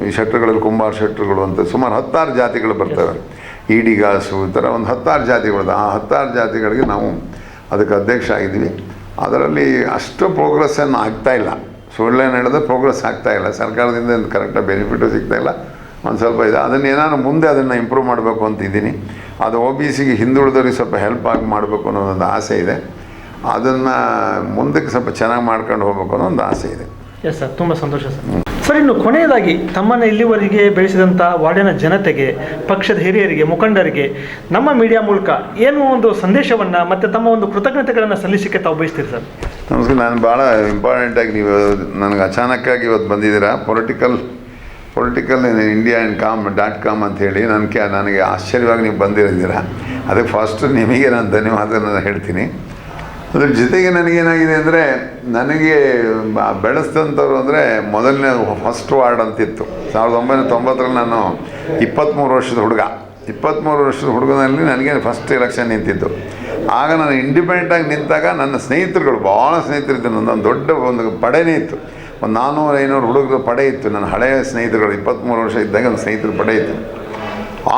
ಈ ಶೆಟ್ರುಗಳಲ್ಲಿ ಕುಂಬಾರ ಶೆಟ್ರುಗಳು ಅಂತ ಸುಮಾರು ಹತ್ತಾರು ಜಾತಿಗಳು ಬರ್ತವೆ ಈಡಿಗಾಸು ಈ ಥರ ಒಂದು ಹತ್ತಾರು ಜಾತಿಗಳಿದೆ. ಆ ಹತ್ತಾರು ಜಾತಿಗಳಿಗೆ ನಾವು ಅದಕ್ಕೆ ಅಧ್ಯಕ್ಷ ಆಗಿದ್ದೀವಿ ಅದರಲ್ಲಿ ಅಷ್ಟು ಪ್ರೋಗ್ರೆಸ್ಸನ್ನು ಆಗ್ತಾಯಿಲ್ಲ ಸುಳ್ಳೇನು ಹೇಳಿದ್ರೆ ಪ್ರೋಗ್ರೆಸ್ ಆಗ್ತಾಯಿಲ್ಲ ಸರ್ಕಾರದಿಂದ ಒಂದು ಕರೆಕ್ಟಾಗಿ ಬೆನಿಫಿಟು ಸಿಗ್ತಾಯಿಲ್ಲ ಒಂದು ಸ್ವಲ್ಪ ಇದೆ ಅದನ್ನು ಏನಾದ್ರು ಮುಂದೆ ಅದನ್ನು ಇಂಪ್ರೂವ್ ಮಾಡಬೇಕು ಅಂತ ಇದ್ದೀನಿ. ಅದು ಒ ಬಿ ಸಿಗೆ ಹಿಂದುಳಿದವ್ರಿಗೆ ಸ್ವಲ್ಪ ಹೆಲ್ಪ್ ಆಗಿ ಮಾಡಬೇಕು ಅನ್ನೋ ಒಂದು ಆಸೆ ಇದೆ. ಅದನ್ನು ಮುಂದಕ್ಕೆ ಸ್ವಲ್ಪ ಚೆನ್ನಾಗಿ ಮಾಡ್ಕೊಂಡು ಹೋಗ್ಬೇಕು ಅನ್ನೋ ಒಂದು ಆಸೆ ಇದೆ. ಎಸ್ ಸರ್ ತುಂಬ ಸಂತೋಷ ಸರ್ ಸರ್, ಇನ್ನು ಕೊನೆಯದಾಗಿ ತಮ್ಮನ್ನು ಇಲ್ಲಿವರೆಗೆ ಬೆಳೆಸಿದಂಥ ವಾರ್ಡಿನ ಜನತೆಗೆ, ಪಕ್ಷದ ಹಿರಿಯರಿಗೆ, ಮುಖಂಡರಿಗೆ, ನಮ್ಮ ಮೀಡಿಯಾ ಮೂಲಕ ಏನು ಒಂದು ಸಂದೇಶವನ್ನು ಮತ್ತು ತಮ್ಮ ಒಂದು ಕೃತಜ್ಞತೆಗಳನ್ನು ಸಲ್ಲಿಸಲಿಕ್ಕೆ ತಾವು ಬಯಸ್ತೀರಿ ಸರ್ ನಮಸ್ಕಾರ ನಾನು ಭಾಳ ಇಂಪಾರ್ಟೆಂಟಾಗಿ ನೀವು ನನಗೆ ಅಚಾನಕ್ಕಾಗಿ ಇವತ್ತು ಬಂದಿದ್ದೀರಾ. Political political India and com dot com ಅಂತ ಹೇಳಿ ನನಗೆ ನನಗೆ ಆಶ್ಚರ್ಯವಾಗಿ ನೀವು ಬಂದಿರಿದ್ದೀರಾ ಅದಕ್ಕೆ ಫಸ್ಟ್ ನಿಮಗೆ ನಾನು ಧನ್ಯವಾದ ಹೇಳ್ತೀನಿ. ಅದ್ರ ಜೊತೆಗೆ ನನಗೇನಾಗಿದೆ ಅಂದರೆ, ನನಗೆ ಬೆಳೆಸಿದಂಥವ್ರು ಅಂದರೆ ಮೊದಲನೇ ಫಸ್ಟ್ ವಾರ್ಡ್ ಅಂತಿತ್ತು. ಸಾವಿರದ ಒಂಬೈನೂರ ತೊಂಬತ್ತರಲ್ಲಿ ನಾನು ಇಪ್ಪತ್ತ್ಮೂರು ವರ್ಷದ ಹುಡುಗ. ಇಪ್ಪತ್ತ್ಮೂರು ವರ್ಷದ ಹುಡುಗನಲ್ಲಿ ನನಗೆ ಫಸ್ಟ್ ಎಲೆಕ್ಷನ್ ನಿಂತಿದ್ದು ಆಗ ನಾನು ಇಂಡಿಪೆಂಡೆಂಟಾಗಿ ನಿಂತಾಗ ನನ್ನ ಸ್ನೇಹಿತರುಗಳು ಭಾಳ ಸ್ನೇಹಿತರಿದ್ದು ನನ್ನೊಂದು ದೊಡ್ಡ ಒಂದು ಪಡೆನೇ ಇತ್ತು. ಒಂದು ನಾನ್ನೂರು ಐನೂರು ಹುಡುಗರ ಪಡೆ ಇತ್ತು. ನನ್ನ ಹಳೆಯ ಸ್ನೇಹಿತರುಗಳು ಇಪ್ಪತ್ತ್ಮೂರು ವರ್ಷ ಇದ್ದಾಗ ಒಂದು ಸ್ನೇಹಿತರು ಪಡೆ ಇತ್ತು.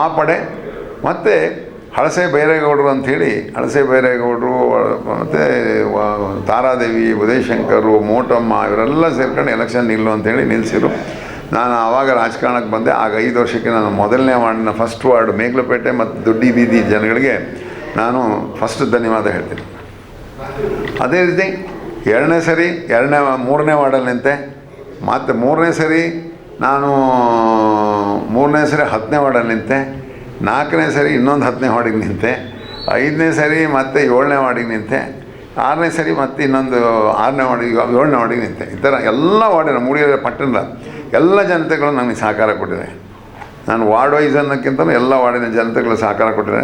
ಆ ಪಡೆ ಮತ್ತು ಹಳಸೆ ಬೈರೇಗೌಡರು ಅಂಥೇಳಿ, ಹಳಸೆ ಬೈರೇಗೌಡರು, ಮತ್ತು ತಾರಾದೇವಿ, ಉದಯಶಂಕರು, ಮೋಟಮ್ಮ ಇವರೆಲ್ಲ ಸೇರ್ಕೊಂಡು ಎಲೆಕ್ಷನ್ ನಿಲ್ಲು ಅಂತೇಳಿ ನಿಲ್ಲಿಸಿದ್ರು ನಾನು ಆವಾಗ ರಾಜಕಾರಣಕ್ಕೆ ಬಂದೆ. ಆಗ ಐದು ವರ್ಷಕ್ಕೆ ನಾನು ಮೊದಲನೇ ವಾರ್ಡ್ನ ಫಸ್ಟ್ ವಾರ್ಡ್ ಮೇಗ್ಲಪೇಟೆ ಮತ್ತು ದೊಡ್ಡಿ ಬೀದಿ ಜನಗಳಿಗೆ ನಾನು ಫಸ್ಟ್ ಧನ್ಯವಾದ ಹೇಳ್ತೀನಿ. ಅದೇ ರೀತಿ ಎರಡನೇ ಸರಿ, ಎರಡನೇ ಮೂರನೇ ವಾರ್ಡಲ್ಲಿ ನಿಂತೆ. ಮತ್ತು ಮೂರನೇ ಸರಿ ನಾನು, ಮೂರನೇ ಸರಿ ಹತ್ತನೇ ವಾರ್ಡಲ್ಲಿ ನಿಂತೆ. ನಾಲ್ಕನೇ ಸರಿ ಇನ್ನೊಂದು ಹತ್ತನೇ ವಾರ್ಡಿಗೆ ನಿಂತೆ, ಐದನೇ ಸರಿ ಮತ್ತೆ ಏಳನೇ ವಾರ್ಡಿಗೆ ನಿಂತೆ, ಆರನೇ ಸರಿ ಮತ್ತೆ ಇನ್ನೊಂದು ಆರನೇ ವಾರ್ಡಿಗೆ ಏಳನೇ ವಾರ್ಡಿಗೆ ನಿಂತೆ. ಈ ಥರ ಎಲ್ಲ ವಾರ್ಡಿನ ಮೂಡಿಗೆರೆ ಪಟ್ಟಣದ ಎಲ್ಲ ಜನತೆಗಳು ನನಗೆ ಸಹಕಾರ ಕೊಟ್ಟಿದೆ ನಾನು ವಾರ್ಡ್ ವೈಸ್ ಅನ್ನೋಕ್ಕಿಂತ ಎಲ್ಲ ವಾರ್ಡಿನ ಜನತೆಗಳು ಸಹಕಾರ ಕೊಟ್ಟಿದೆ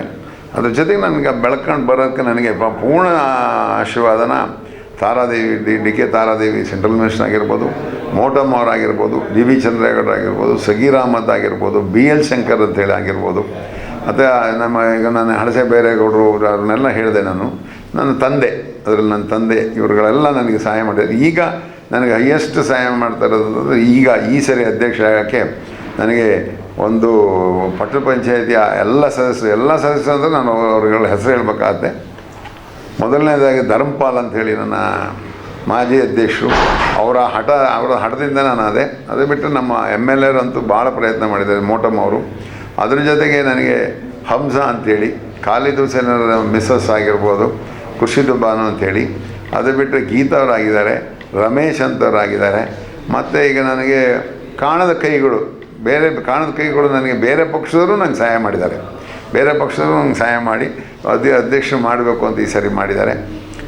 ಅದ್ರ ಜೊತೆಗೆ ನನಗೆ ಬೆಳ್ಕೊಂಡು ಬರೋದಕ್ಕೆ ನನಗೆ ಪೂರ್ಣ ಆಶೀರ್ವಾದನ Taradevi D D K Taradevi central minister ಆಗಿರ್ಬೋದು, ಮೋಟಮ್ ಅವರಾಗಿರ್ಬೋದು ಡಿ ವಿ ಚಂದ್ರೇಗೌಡ ಆಗಿರ್ಬೋದು ಸಗೀರ್ ಅಹಮದ್ ಆಗಿರ್ಬೋದು, ಬಿ ಎಲ್ ಶಂಕರ್ ಅಂತೇಳಿ ಆಗಿರ್ಬೋದು. ಮತ್ತು ನಮ್ಮ ಈಗ ನಾನು ಹಳಸೆ ಬೇರೆಗೌಡರು ಅವ್ರನ್ನೆಲ್ಲ ಹೇಳಿದೆ ನಾನು. ನನ್ನ ತಂದೆ, ಅದರಲ್ಲಿ ನನ್ನ ತಂದೆ ಇವರುಗಳೆಲ್ಲ ನನಗೆ ಸಹಾಯ ಮಾಡಿದ್ದಾರೆ. ಈಗ ನನಗೆ ಹೈಯೆಸ್ಟ್ ಸಹಾಯ ಮಾಡ್ತಾ ಈಗ ಈ ಸರಿ ಅಧ್ಯಕ್ಷ ಆಗೋಕ್ಕೆ ನನಗೆ ಒಂದು ಪಟ್ಟಣ ಪಂಚಾಯತಿಯ ಎಲ್ಲ ಸದಸ್ಯರು ಎಲ್ಲ ಸದಸ್ಯರು ಅಂದರೆ ನಾನು ಅವ್ರಗಳ ಹೆಸರು ಹೇಳ್ಬೇಕಾಗತ್ತೆ. ಮೊದಲನೇದಾಗಿ ಧರ್ಮಪಾಲ್ ಅಂತ ಹೇಳಿ ನನ್ನ ಮಾಜಿ ಅಧ್ಯಕ್ಷರು. ಅವರ ಹಠ, ಅವರ ಹಠದಿಂದ ನಾನು ಅದೇ. ಅದು ಬಿಟ್ಟು ನಮ್ಮ ಎಂ ಎಲ್ ಎರಂತೂ ಭಾಳ ಪ್ರಯತ್ನ ಮಾಡಿದ್ದಾರೆ, ಮೋಟಮ್ ಅವರು. ಅದ್ರ ಜೊತೆಗೆ ನನಗೆ ಹಂಸ ಅಂಥೇಳಿ ಖಾಲಿದ್ ಹುಸೇನರ ಮಿಸ್ಸಸ್ ಆಗಿರ್ಬೋದು ಖುಷಿದು ಬಾನು ಅಂಥೇಳಿ ಅದು ಬಿಟ್ಟರೆ ಗೀತಾ ಅವರಾಗಿದ್ದಾರೆ ರಮೇಶ್ ಅಂತವರಾಗಿದ್ದಾರೆ ಮತ್ತು ಈಗ ನನಗೆ ಕಾಣದ ಕೈಗಳು, ಬೇರೆ ಕಾಣದ ಕೈಗಳು ನನಗೆ ಬೇರೆ ಪಕ್ಷದವರು ನನಗೆ ಸಹಾಯ ಮಾಡಿದ್ದಾರೆ. ಬೇರೆ ಪಕ್ಷದಲ್ಲೂ ನಂಗೆ ಸಹಾಯ ಮಾಡಿ, ಅದೇ ಅಧ್ಯಕ್ಷರು ಮಾಡಬೇಕು ಅಂತ ಈ ಸರಿ ಮಾಡಿದ್ದಾರೆ.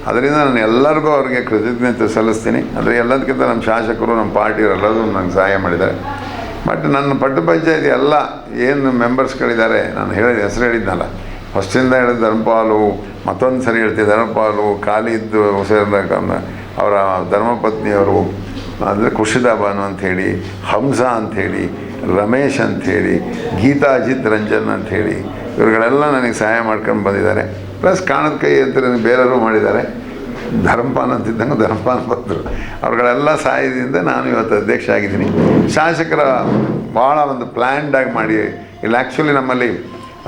ಅದರಿಂದ ನಾನು ಎಲ್ಲರಿಗೂ ಅವ್ರಿಗೆ ಕೃತಜ್ಞತೆ ಸಲ್ಲಿಸ್ತೀನಿ. ಅಂದರೆ ಎಲ್ಲದಕ್ಕಿಂತ ನಮ್ಮ ಶಾಸಕರು, ನಮ್ಮ ಪಾರ್ಟಿಯವರು ಎಲ್ಲರೂ ನಂಗೆ ಸಹಾಯ ಮಾಡಿದ್ದಾರೆ. ಬಟ್ ನನ್ನ ಪಟ್ಟು ಪಂಚಾಯತಿ ಎಲ್ಲ ಏನು ಮೆಂಬರ್ಸ್ಗಳಿದ್ದಾರೆ ನಾನು ಹೇಳಿದ ಹೆಸರು ಹೇಳಿದ್ನಲ್ಲ. ಫಸ್ಟಿಂದ ಹೇಳಿದ ಧರ್ಮಪಾಲು, ಮತ್ತೊಂದು ಸರಿ ಹೇಳ್ತೀವಿ, ಧರ್ಮಪಾಲು ಖಾಲಿದ್ ಹುಸೇನ್ ಅವರ ಧರ್ಮಪತ್ನಿಯವರು, ಅಂದರೆ ಖುಷಿದಾ ಬಾನು ಅಂಥೇಳಿ ಹಂಸ ಅಂಥೇಳಿ ರಮೇಶ್ ಅಂಥೇಳಿ, ಗೀತಾ ಅಜಿತ್ ರಂಜನ್ ಅಂಥೇಳಿ, ಇವ್ರುಗಳೆಲ್ಲ ನನಗೆ ಸಹಾಯ ಮಾಡ್ಕೊಂಡು ಬಂದಿದ್ದಾರೆ. ಪ್ಲಸ್ ಕಾಣದ ಕೈ ಅಂತ ನನಗೆ ಬೇರೆಯವರು ಮಾಡಿದ್ದಾರೆ. ಧರ್ಮಪಾನ್ ಅಂತಿದ್ದಂಗೆ ಧರ್ಮಪಾನ್ ಬಂದರು. ಅವ್ರುಗಳೆಲ್ಲ ಸಹಾಯದಿಂದ ನಾನು ಇವತ್ತು ಅಧ್ಯಕ್ಷ ಆಗಿದ್ದೀನಿ. ಶಾಸಕರ ಭಾಳ ಒಂದು ಪ್ಲ್ಯಾಂಡಾಗಿ ಮಾಡಿ, ಇಲ್ಲಿ ಆ್ಯಕ್ಚುಲಿ ನಮ್ಮಲ್ಲಿ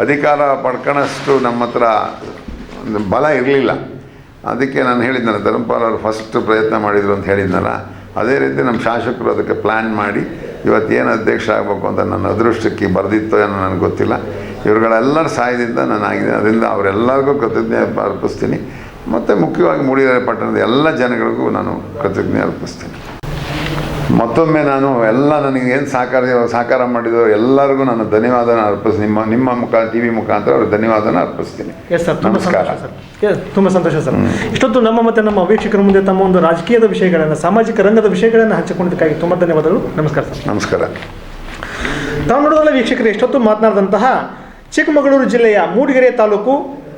ಅಧಿಕಾರ ಪಡ್ಕೊಳ್ಳೋಷ್ಟು ನಮ್ಮ ಹತ್ರ ಬಲ ಇರಲಿಲ್ಲ. ಅದಕ್ಕೆ ನಾನು ಹೇಳಿದ್ನಲ್ಲ, ಧರ್ಮಪಾಲ್ ಅವರು ಫಸ್ಟ್ ಪ್ರಯತ್ನ ಮಾಡಿದರು ಅಂತ ಹೇಳಿದ್ನಲ್ಲ, ಅದೇ ರೀತಿ ನಮ್ಮ ಶಾಸಕರು ಅದಕ್ಕೆ ಪ್ಲ್ಯಾನ್ ಮಾಡಿ ಇವತ್ತೇನು ಅಧ್ಯಕ್ಷ ಆಗಬೇಕು ಅಂತ ನನ್ನ ಅದೃಷ್ಟಕ್ಕೆ ಬರೆದಿತ್ತೋ ಏನೋ ನನಗೆ ಗೊತ್ತಿಲ್ಲ. ಇವ್ರುಗಳೆಲ್ಲರ ಸಹಾಯದಿಂದ ನಾನು ಆಗಿದ್ದೀನಿ. ಅದರಿಂದ ಅವರೆಲ್ಲರಿಗೂ ಕೃತಜ್ಞತೆ ಅರ್ಪಿಸ್ತೀನಿ. ಮತ್ತು ಮುಖ್ಯವಾಗಿ ಮೂಡಿಗೆರೆ ಪಟ್ಟಣದ ಎಲ್ಲ ಜನಗಳಿಗೂ ನಾನು ಕೃತಜ್ಞತೆ ಅರ್ಪಿಸ್ತೀನಿ. ಮತ್ತೊಮ್ಮೆ ನಾನು ಎಲ್ಲ ನನಗೆ ಏನು ಸಹಕಾರ ಸಹಕಾರ ಮಾಡಿದ್ರು ಎಲ್ಲರಿಗೂ ನಾನು ಧನ್ಯವಾದನ ಅರ್ಪಿಸ್ತೀನಿ. ನಿಮ್ಮ ನಿಮ್ಮ ಮುಖ ಟಿ ವಿ ಮುಖಾಂತರ ಅವ್ರಿಗೆ ಧನ್ಯವಾದನ ಅರ್ಪಿಸ್ತೀನಿ. ಎಸ್ ಸರ್ ತುಂಬ ನಮಸ್ಕಾರ. ಸಂತೋಷ ಸರ್ ತುಂಬ ಸಂತೋಷ ಸರ್ ಇಷ್ಟೊತ್ತು ನಮ್ಮ ಮತ್ತು ನಮ್ಮ ವೀಕ್ಷಕರ ಮುಂದೆ ತಮ್ಮ ಒಂದು ರಾಜಕೀಯದ ವಿಷಯಗಳನ್ನು ಸಾಮಾಜಿಕ ರಂಗದ ವಿಷಯಗಳನ್ನು ಹಂಚಿಕೊಂಡಿದ್ದಕ್ಕಾಗಿ ತುಂಬ ಧನ್ಯವಾದಗಳು. ನಮಸ್ಕಾರ ಸರ್ ನಮಸ್ಕಾರ. ತಾವು ನೋಡೋದಲ್ಲ ವೀಕ್ಷಕರು ಎಷ್ಟೊತ್ತು ಮಾತನಾಡಿದಂತಹ ಚಿಕ್ಕಮಗಳೂರು ಜಿಲ್ಲೆಯ ಮೂಡಿಗೆರೆ ತಾಲೂಕು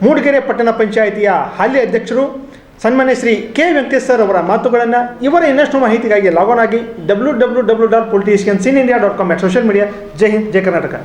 ಮೂಡಿಗೆರೆ ಪಟ್ಟಣ ಪಂಚಾಯಿತಿಯ ಹಾಲಿ ಅಧ್ಯಕ್ಷರು ಸನ್ಮಾನ್ಯ ಶ್ರೀ ಕೆ ವೆಂಕಟೇಶ್ ಸರ್ ಅವರ ಮಾತುಗಳನ್ನು ಇವರ ಇನ್ನಷ್ಟು ಮಾಹಿತಿಗಾಗಿ ಲಾಗಿನ್ ಆಗಿ W W W dot politicians in India dot com social media ಜೈ ಹಿಂದ್, ಜೈ ಕರ್ನಾಟಕ.